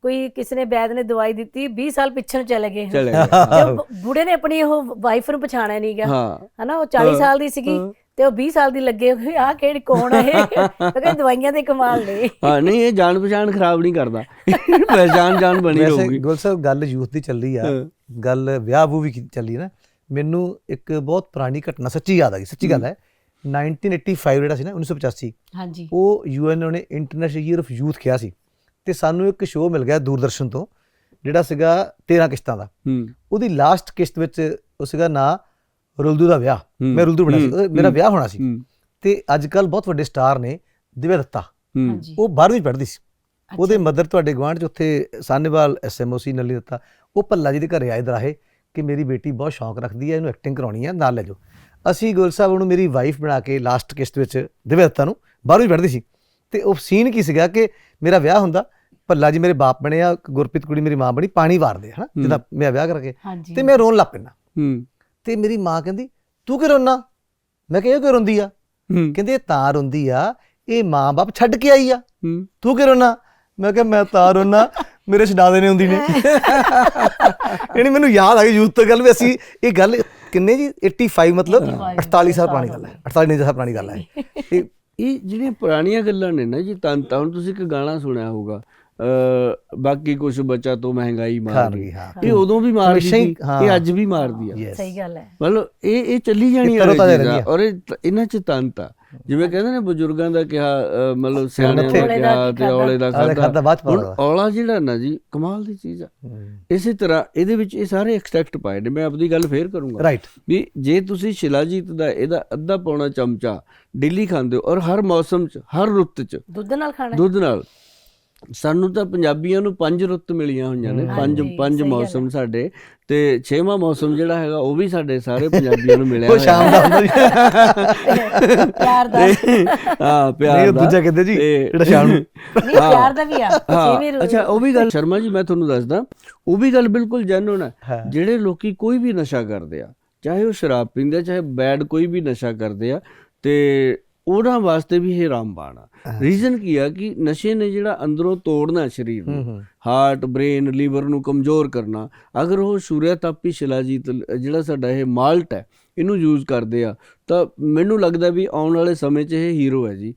C: ਕੋਈ ਕਿਸੇ ਨੇ ਵੈਦ ਨੇ ਦਵਾਈ ਦਿੱਤੀ 20 ਸਾਲ ਪਿੱਛੇ ਨੂੰ ਚਲੇ ਗਏ।
A: ਚਲੇ
C: ਬੁੜੇ ਨੇ ਆਪਣੀ ਉਹ ਵਾਈਫ ਨੂੰ ਪਛਾਣਿਆ ਨਹੀਂਗਾ
A: ਹਾਂ।
C: ਹਨਾ ਉਹ 40 ਸਾਲ ਦੀ ਸੀਗੀ। ਤੇ ਉਹ 20 ਸਾਲ ਦੀ ਲੱਗੇ ਹੋਏ ਆਹ ਕਿਹੜੀ ਕੌਣ ਹੈ ਕਹਿੰਦੇ ਦਵਾਈਆਂ ਦੇ ਕਮਾਲ ਨੇ।
A: ਹਾਂ ਨਹੀਂ ਇਹ ਜਾਣ ਪਛਾਣ ਖਰਾਬ ਨਹੀਂ ਕਰਦਾ। ਪਹਿਚਾਨ ਜਾਣ ਬਣੀ
B: ਵੈਸੇ
A: ਰਹੂਗੀ।
B: ਗੁਲ ਸਾਹਿਬ ਗੱਲ ਯੂਥ ਦੀ ਚੱਲੀ ਆ। ਗੱਲ ਵਿਆਹ ਵੂ ਵੀ ਚੱਲੀ ਨਾ। ਮੈਨੂੰ ਇੱਕ ਬਹੁਤ ਪੁਰਾਣੀ ਘਟਨਾ ਸੱਚੀ ਯਾਦ ਆ ਗਈ ਸੱਚੀ ਗੱਲ ਹੈ। 1985 ਜਿਹੜਾ ਸੀ ਨਾ 1985
C: ਹਾਂਜੀ।
B: ਉਹ ਯੂਐਨ ਨੇ ਇੰਟਰਨੈਸ਼ਨਲ ਈਅਰ ਆਫ ਯੂਥ ਕਿਹਾ ਸੀ। ਤੇ ਸਾਨੂੰ ਇੱਕ ਸ਼ੋਅ ਮਿਲ ਗਿਆ ਦੂਰਦਰਸ਼ਨ ਤੋਂ ਜਿਹੜਾ ਸੀਗਾ 13 ਕਿਸ਼ਤਾਂ ਦਾ।
A: ਹੂੰ।
B: ਉਹਦੀ ਲਾਸਟ ਕਿਸ਼ਤ ਵਿੱਚ ਉਹ ਸੀਗਾ ਨਾਂ ਰੁਲਦੂ ਦਾ ਵਿਆਹ।
A: ਹੂੰ,
B: ਮੈਂ ਰੁਲਦੂ ਬਣਿਆ ਸੀ।
A: ਹੂੰ,
B: ਮੇਰਾ
A: ਹੂੰ,
B: ਵਿਆਹ ਹੋਣਾ ਸੀ।
A: ਹੂੰ।
B: ਤੇ ਅੱਜ ਕੱਲ ਬਹੁਤ ਵੱਡੇ ਸਟਾਰ ਨੇ ਦਿਵਿਆ ਦੱਤਾ।
A: ਹੂੰ।
C: ਹਾਂਜੀ।
B: ਉਹ 12ਵੀਂ ਪੜ੍ਹਦੀ ਸੀ। ਉਹਦੇ ਮਦਰ ਤੁਹਾਡੇ ਗਵਾਂਢ ਚ ਉੱਥੇ ਸਾਨੇਵਾਲ ਐਸਐਮਓ ਸੀ ਨਲੀ ਦਿੱਤਾ। ਉਹ ਭੱਲਾ ਜੀ ਦੇ ਘਰੇ ਆਏ ਦਰਾਹੇ ਕਿ ਮੇਰੀ ਬੇਟੀ ਬਹੁਤ ਸ਼ੌਂਕ ਰੱਖਦੀ ਹੈ ਇਹਨੂੰ ਐਕਟਿੰਗ ਕਰਾਉਣੀ ਹੈ ਨਾਲ ਲੈ ਜਾਓ। ਅਸੀਂ ਗੁਲ ਸਾਹਿਬ ਉਹਨੂੰ ਮੇਰੀ ਵਾਈਫ ਬਣਾ ਕੇ ਲਾਸਟ ਕਿਸ਼ਤ ਵਿੱਚ ਦਿਵਿਆ ਦੱਤਾ ਨੂੰ 12ਵੀਂ ਪੜ੍ਹਦੀ ਸੀ। ਤੇ ਉਹ ਸੀਨ ਕੀ ਸੀਗਾ ਕਿ ਮੇਰਾ ਵਿਆਹ ਹੁੰਦਾ ਭੱਲਾ ਜੀ ਮੇਰੇ ਬਾਪ ਬਣੇ ਆ ਗੁਰਪ੍ਰੀਤ ਕੁੜੀ ਮੇਰੀ ਮਾਂ ਬਣੀ ਪਾਣੀ ਵਾਰਦੇ ਹਨਾ? ਜਿੱਦਾਂ ਮੈਂ ਵਿਆਹ ਕਰਕੇ। ਤੇ ਮੈਂ ਰੋਣ ਲੱਗ ਪੈਂਦਾ।
A: ਹੂੰ।
B: ਤੇ ਮੇਰੀ ਮਾਂ ਕਹਿੰਦੀ ਤੂੰ ਕਿਉਂ ਰੋਣਾ ਮੈਂ ਕਿਹਾ ਇਹ ਕਿਉਂ ਰੋਂਦੀ ਆ?
A: ਹੂੰ।
B: ਕਹਿੰਦੇ ਇਹ ਤਾਂ ਰੋਂਦੀ ਆ ਇਹ ਮਾਂ-ਬਾਪ ਛੱਡ ਕੇ ਆਈ ਆ।
A: ਹੂੰ।
B: ਤੂੰ ਕਿਉਂ ਰੋਣਾ ਮੈਂ ਕਿਹਾ ਮੈਂ ਤਾਂ ਰੋਣਾ ਮੇਰੇ ਛਡਾਦੇ ਨੇ ਹੁੰਦੀ ਨੇ। ਯਾਨੀ ਮੈਨੂੰ ਯਾਦ ਆ ਗਈ ਯੂਥ ਤੋਂ ਗੱਲ ਵੀ ਅਸੀਂ ਇਹ ਗੱਲ ਕਿੰਨੇ ਜੀ? 85 ਮਤਲਬ 48 ਸਾਲ ਪੁਰਾਣੀ ਗੱਲ ਹੈ। 48 ਸਾਲ ਪੁਰਾਣੀ ਗੱਲ ਹੈ।
A: ਇਹ ਜਿਹੜੀਆਂ ਪੁਰਾਣੀਆਂ ਗੱਲਾਂ ਨੇ ਨਾ ਜੀ ਤਾਂ ਤਾਂ ਤੁਸੀਂ ਇੱਕ ਗਾਣਾ ਸੁਣਿਆ ਹੋਊਗਾ। ਬਾਕੀ ਕੁਝ ਬਚਾ ਤੋਂ ਮਹਿੰਗਾਈ ਮਾਰ
B: ਖਾਣ
A: ਗਈ।
B: ਗਈ, ਹਾਂ।
A: ਇਹ ਉਦੋਂ ਵੀ ਮਾਰਦੀ
B: ਹਮੇਸ਼ਾ ਹੀ,
A: ਸੀ
B: ਹਾਂ।
A: ਇਹ ਅੱਜ ਵੀ ਮਾਰਦੀ ਆ।
C: ਸਹੀ ਗੱਲ ਹੈ।
A: ਮਤਲਬ ਇਹ ਇਹ ਚੱਲੀ ਜਾਣੀ
B: ਆ।
A: ਔਰ ਇਹਨਾਂ ਚ ਤੰਤ ਜਿਵੇਂ ਕਹਿੰਦੇ ਨੇ ਬਜ਼ੁਰਗਾਂ ਦਾ ਕਿਹਾ ਮਤਲਬ ਸਿਆਣਿਆਂ। ਦਾ ਕਿਹਾ ਤੇ ਔਲੇ ਦਾ
B: ਪਤਾ
A: ਹੁਣ। ਔਲਾ ਜਿਹੜਾ ਨਾ ਜੀ ਕਮਾਲ ਦੀ ਚੀਜ਼ ਆ। ਇਸੇ ਤਰ੍ਹਾਂ ਇਹਦੇ ਵਿੱਚ ਇਹ ਸਾਰੇ ਐਕਸਟ੍ਰੈਕਟ ਪਾਏ ਨੇ। ਮੈਂ ਆਪਣੀ ਗੱਲ ਫੇਰ ਕਰੂੰਗਾ।
B: ਰਾਈਟ
A: ਵੀ ਜੇ ਤੁਸੀਂ ਸ਼ਿਲਾਜੀਤ ਦਾ ਇਹਦਾ ਅੱਧਾ ਪੌਣਾ ਚਮਚਾ ਡੇਲੀ ਖਾਂਦੇ ਹੋ ਔਰ ਹਰ ਮੌਸਮ 'ਚ ਹਰ ਰੁੱਤ 'ਚ
C: ਦੁੱਧ ਨਾਲ ਖਾਣਾ ਹੈ?
A: ਦੁੱਧ ਨਾਲ। ਸਾਨੂੰ ਤਾਂ ਪੰਜਾਬੀਆਂ ਨੂੰ ਪੰਜ ਰੁੱਤ ਮਿਲੀਆਂ ਹੋਈਆਂ ਨੇ ਪੰਜ ਪੰਜ ਮੌਸਮ ਸਾਡੇ ਤੇ ਛੇਵਾਂ ਮੌਸਮ ਜਿਹੜਾ ਹੈਗਾ ਉਹ ਵੀ ਸਾਡੇ ਸਾਰੇ ਪੰਜਾਬੀਆਂ ਨੂੰ ਮਿਲਿਆ
B: ਉਹ ਸ਼ਾਮ ਦਾ ਹੁੰਦਾ ਜੀ।
C: ਪਿਆਰ ਦਾ।
A: ਹਾਂ ਪਿਆਰ ਦਾ।
B: ਦੂਜਾ ਕਹਿੰਦੇ ਜੀ, ਜਿਹੜਾ ਸ਼ਾਮ ਨੂੰ।
C: ਨਹੀਂ ਪਿਆਰ ਦਾ ਵੀ ਆ ਛੇਵੇਂ ਰੋਜ਼
A: ਅੱਛਾ ਉਹ ਵੀ ਗੱਲ ਸ਼ਰਮਾ ਜੀ ਮੈਂ ਤੁਹਾਨੂੰ ਦੱਸਦਾ ਉਹ ਵੀ ਗੱਲ ਬਿਲਕੁਲ ਜੈਨੂਨ ਹੈ
B: ਹਾਂ।
A: ਜਿਹੜੇ ਲੋਕੀ ਕੋਈ ਵੀ ਨਸ਼ਾ ਕਰਦੇ ਆ ਚਾਹੇ ਉਹ ਸ਼ਰਾਬ ਪੀਂਦੇ ਆ ਚਾਹੇ ਬੈਡ ਕੋਈ ਵੀ ਨਸ਼ਾ ਕਰਦੇ ਆ ਤੇ ਉਹਨਾਂ ਵਾਸਤੇ ਵੀ ਇਹ ਰਾਮਬਾਣ ਆ। ਰੀਜ਼ਨ ਕੀ ਆ ਕਿ ਨਸ਼ੇ ਨੇ ਜਿਹੜਾ ਅੰਦਰੋਂ ਤੋੜਨਾ ਸਰੀਰ ਨੂੰ ਹਾਰਟ ਬ੍ਰੇਨ ਲੀਵਰ ਨੂੰ ਕਮਜ਼ੋਰ ਕਰਨਾ ਅਗਰ ਉਹ ਸੂਰਿਆ ਤਾਪੀ ਸ਼ਿਲਾਜੀਤ ਜਿਹੜਾ ਸਾਡਾ ਇਹ ਮਾਲਟ ਹੈ ਇਹਨੂੰ ਯੂਜ਼ ਕਰਦੇ ਆ ਤਾਂ ਮੈਨੂੰ ਲੱਗਦਾ ਵੀ ਆਉਣ ਵਾਲੇ ਸਮੇਂ 'ਚ ਇਹ ਹੀਰੋ ਹੈ ਜੀ।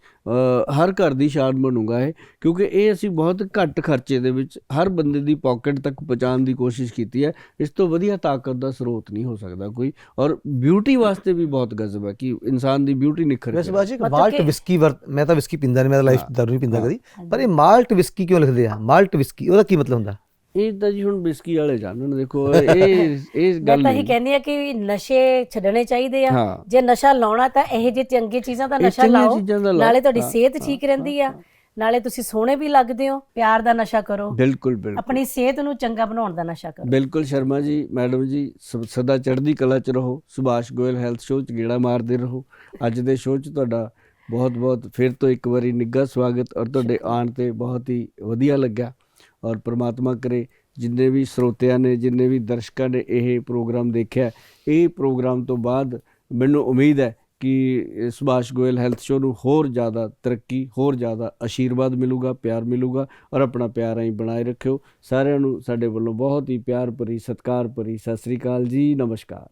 A: ਹਰ ਘਰ ਦੀ ਸ਼ਾਨ ਬਣੂਗਾ ਇਹ ਕਿਉਂਕਿ ਇਹ ਅਸੀਂ ਬਹੁਤ ਘੱਟ ਖਰਚੇ ਦੇ ਵਿੱਚ ਹਰ ਬੰਦੇ ਦੀ ਪਾਕਟ ਤੱਕ ਪਹੁੰਚਾਉਣ ਦੀ ਕੋਸ਼ਿਸ਼ ਕੀਤੀ ਹੈ। ਇਸ ਤੋਂ ਵਧੀਆ ਤਾਕਤ ਦਾ ਸਰੋਤ ਨਹੀਂ ਹੋ ਸਕਦਾ ਕੋਈ। ਔਰ ਬਿਊਟੀ ਵਾਸਤੇ ਵੀ ਬਹੁਤ ਗਜ਼ਬ ਹੈ ਕਿ ਇਨਸਾਨ ਦੀ ਬਿਊਟੀ ਨਿਖਰ
B: ਵੈਸੇ
A: ਕੇ
B: ਬਾਜੀ ਮਾਲਟ ਵਿਸਕੀ ਵਰਤ ਮੈਂ ਤਾਂ ਵਿਸਕੀ ਪੀਂਦਾ ਨਹੀਂ ਮੈਂ ਤਾਂ ਲਾਈਫ ਦਾਰੂ ਨਹੀਂ ਪੀਂਦਾ ਕਦੀ। ਪਰ ਇਹ ਮਾਲਟ ਵਿਸਕੀ ਕਿਉਂ ਲਿਖਦੇ ਆ? ਮਾਲਟ ਵਿਸਕੀ ਉਹਦਾ ਕੀ ਮਤਲਬ ਹੁੰਦਾ?
A: ਇਹ ਤਾਂ ਜੀ ਹੁਣ ਬਿਸਕੀ ਵਾਲੇ ਜਾਣਨ ਦੇਖੋ ਇਹ ਇਹ
C: ਮੈਂ
A: ਗੱਲ
C: ਤਾਂ ਇਹ
A: ਨਹੀਂ
C: ਕਹਿੰਦੀ ਆ ਕਿ ਨਸ਼ੇ ਛੱਡਣੇ ਚਾਹੀਦੇ ਆ।
A: ਹਾਂ।
C: ਜੇ ਨਸ਼ਾ ਲਾਉਣਾ ਤਾਂ ਇਹ ਜੇ ਚੰਗੀ ਚੀਜ਼ਾਂ ਦਾ ਨਸ਼ਾ ਲਾਓ। ਨਾਲੇ ਤੁਹਾਡੀ
A: ਹਾਂ,
C: ਸਿਹਤ ਠੀਕ ਰਹਿੰਦੀ ਆ। ਨਾਲੇ ਤੁਸੀਂ ਸੋਹਣੇ ਵੀ ਲੱਗਦੇ ਹੋ ਪਿਆਰ ਦਾ ਨਸ਼ਾ ਕਰੋ।
A: ਬਿਲਕੁਲ ਬਿਲਕੁਲ।
C: ਆਪਣੀ ਸਿਹਤ ਨੂੰ ਚੰਗਾ ਬਣਾਉਣ ਦਾ ਨਸ਼ਾ ਕਰੋ।
A: ਬਿਲਕੁਲ ਸ਼ਰਮਾ ਜੀ ਮੈਡਮ ਜੀ ਸਦਾ ਚੜ੍ਹਦੀ ਕਲਾ ਚ ਰਹੋ। ਸੁਭਾਸ਼ ਗੋਇਲ ਹੈਲਥ ਸ਼ੋਅ ਚ ਗੇੜਾ ਮਾਰਦੇ ਰਹੋ। ਅੱਜ ਦੇ ਸ਼ੋਅ ਚ ਤੁਹਾਡਾ ਬਹੁਤ ਬਹੁਤ ਫਿਰ ਤੋਂ ਇੱਕ ਵਾਰੀ ਨਿੱਘਾ ਸਵਾਗਤ ਔਰ ਤੁਹਾਡੇ ਆਉਣ ਤੇ ਬਹੁਤ ਹੀ ਵਧੀਆ ਲੱਗਿਆ। ਔਰ ਪ੍ਰਮਾਤਮਾ ਕਰੇ, ਜਿੰਨੇ ਵੀ ਸਰੋਤਿਆਂ ਨੇ, ਜਿੰਨੇ ਵੀ ਦਰਸ਼ਕਾਂ ਨੇ ਇਹ ਪ੍ਰੋਗਰਾਮ ਦੇਖਿਆ, ਇਹ ਪ੍ਰੋਗਰਾਮ ਤੋਂ ਬਾਅਦ ਮੈਨੂੰ ਉਮੀਦ ਹੈ ਕਿ ਸੁਭਾਸ਼ ਗੋਇਲ ਹੈਲਥ ਸ਼ੋਅ ਨੂੰ ਹੋਰ ਜ਼ਿਆਦਾ ਤਰੱਕੀ, ਹੋਰ ਜ਼ਿਆਦਾ ਆਸ਼ੀਰਵਾਦ ਮਿਲੂਗਾ, ਪਿਆਰ ਮਿਲੂਗਾ ਔਰ ਆਪਣਾ ਪਿਆਰ ਐਂ ਬਣਾਏ ਰੱਖਿਓ। ਸਾਰਿਆਂ ਨੂੰ ਸਾਡੇ ਵੱਲੋਂ ਬਹੁਤ ਹੀ ਪਿਆਰ ਭਰੀ, ਸਤਿਕਾਰ ਭਰੀ ਸਤਿ ਸ੍ਰੀ ਅਕਾਲ ਜੀ, ਨਮਸਕਾਰ।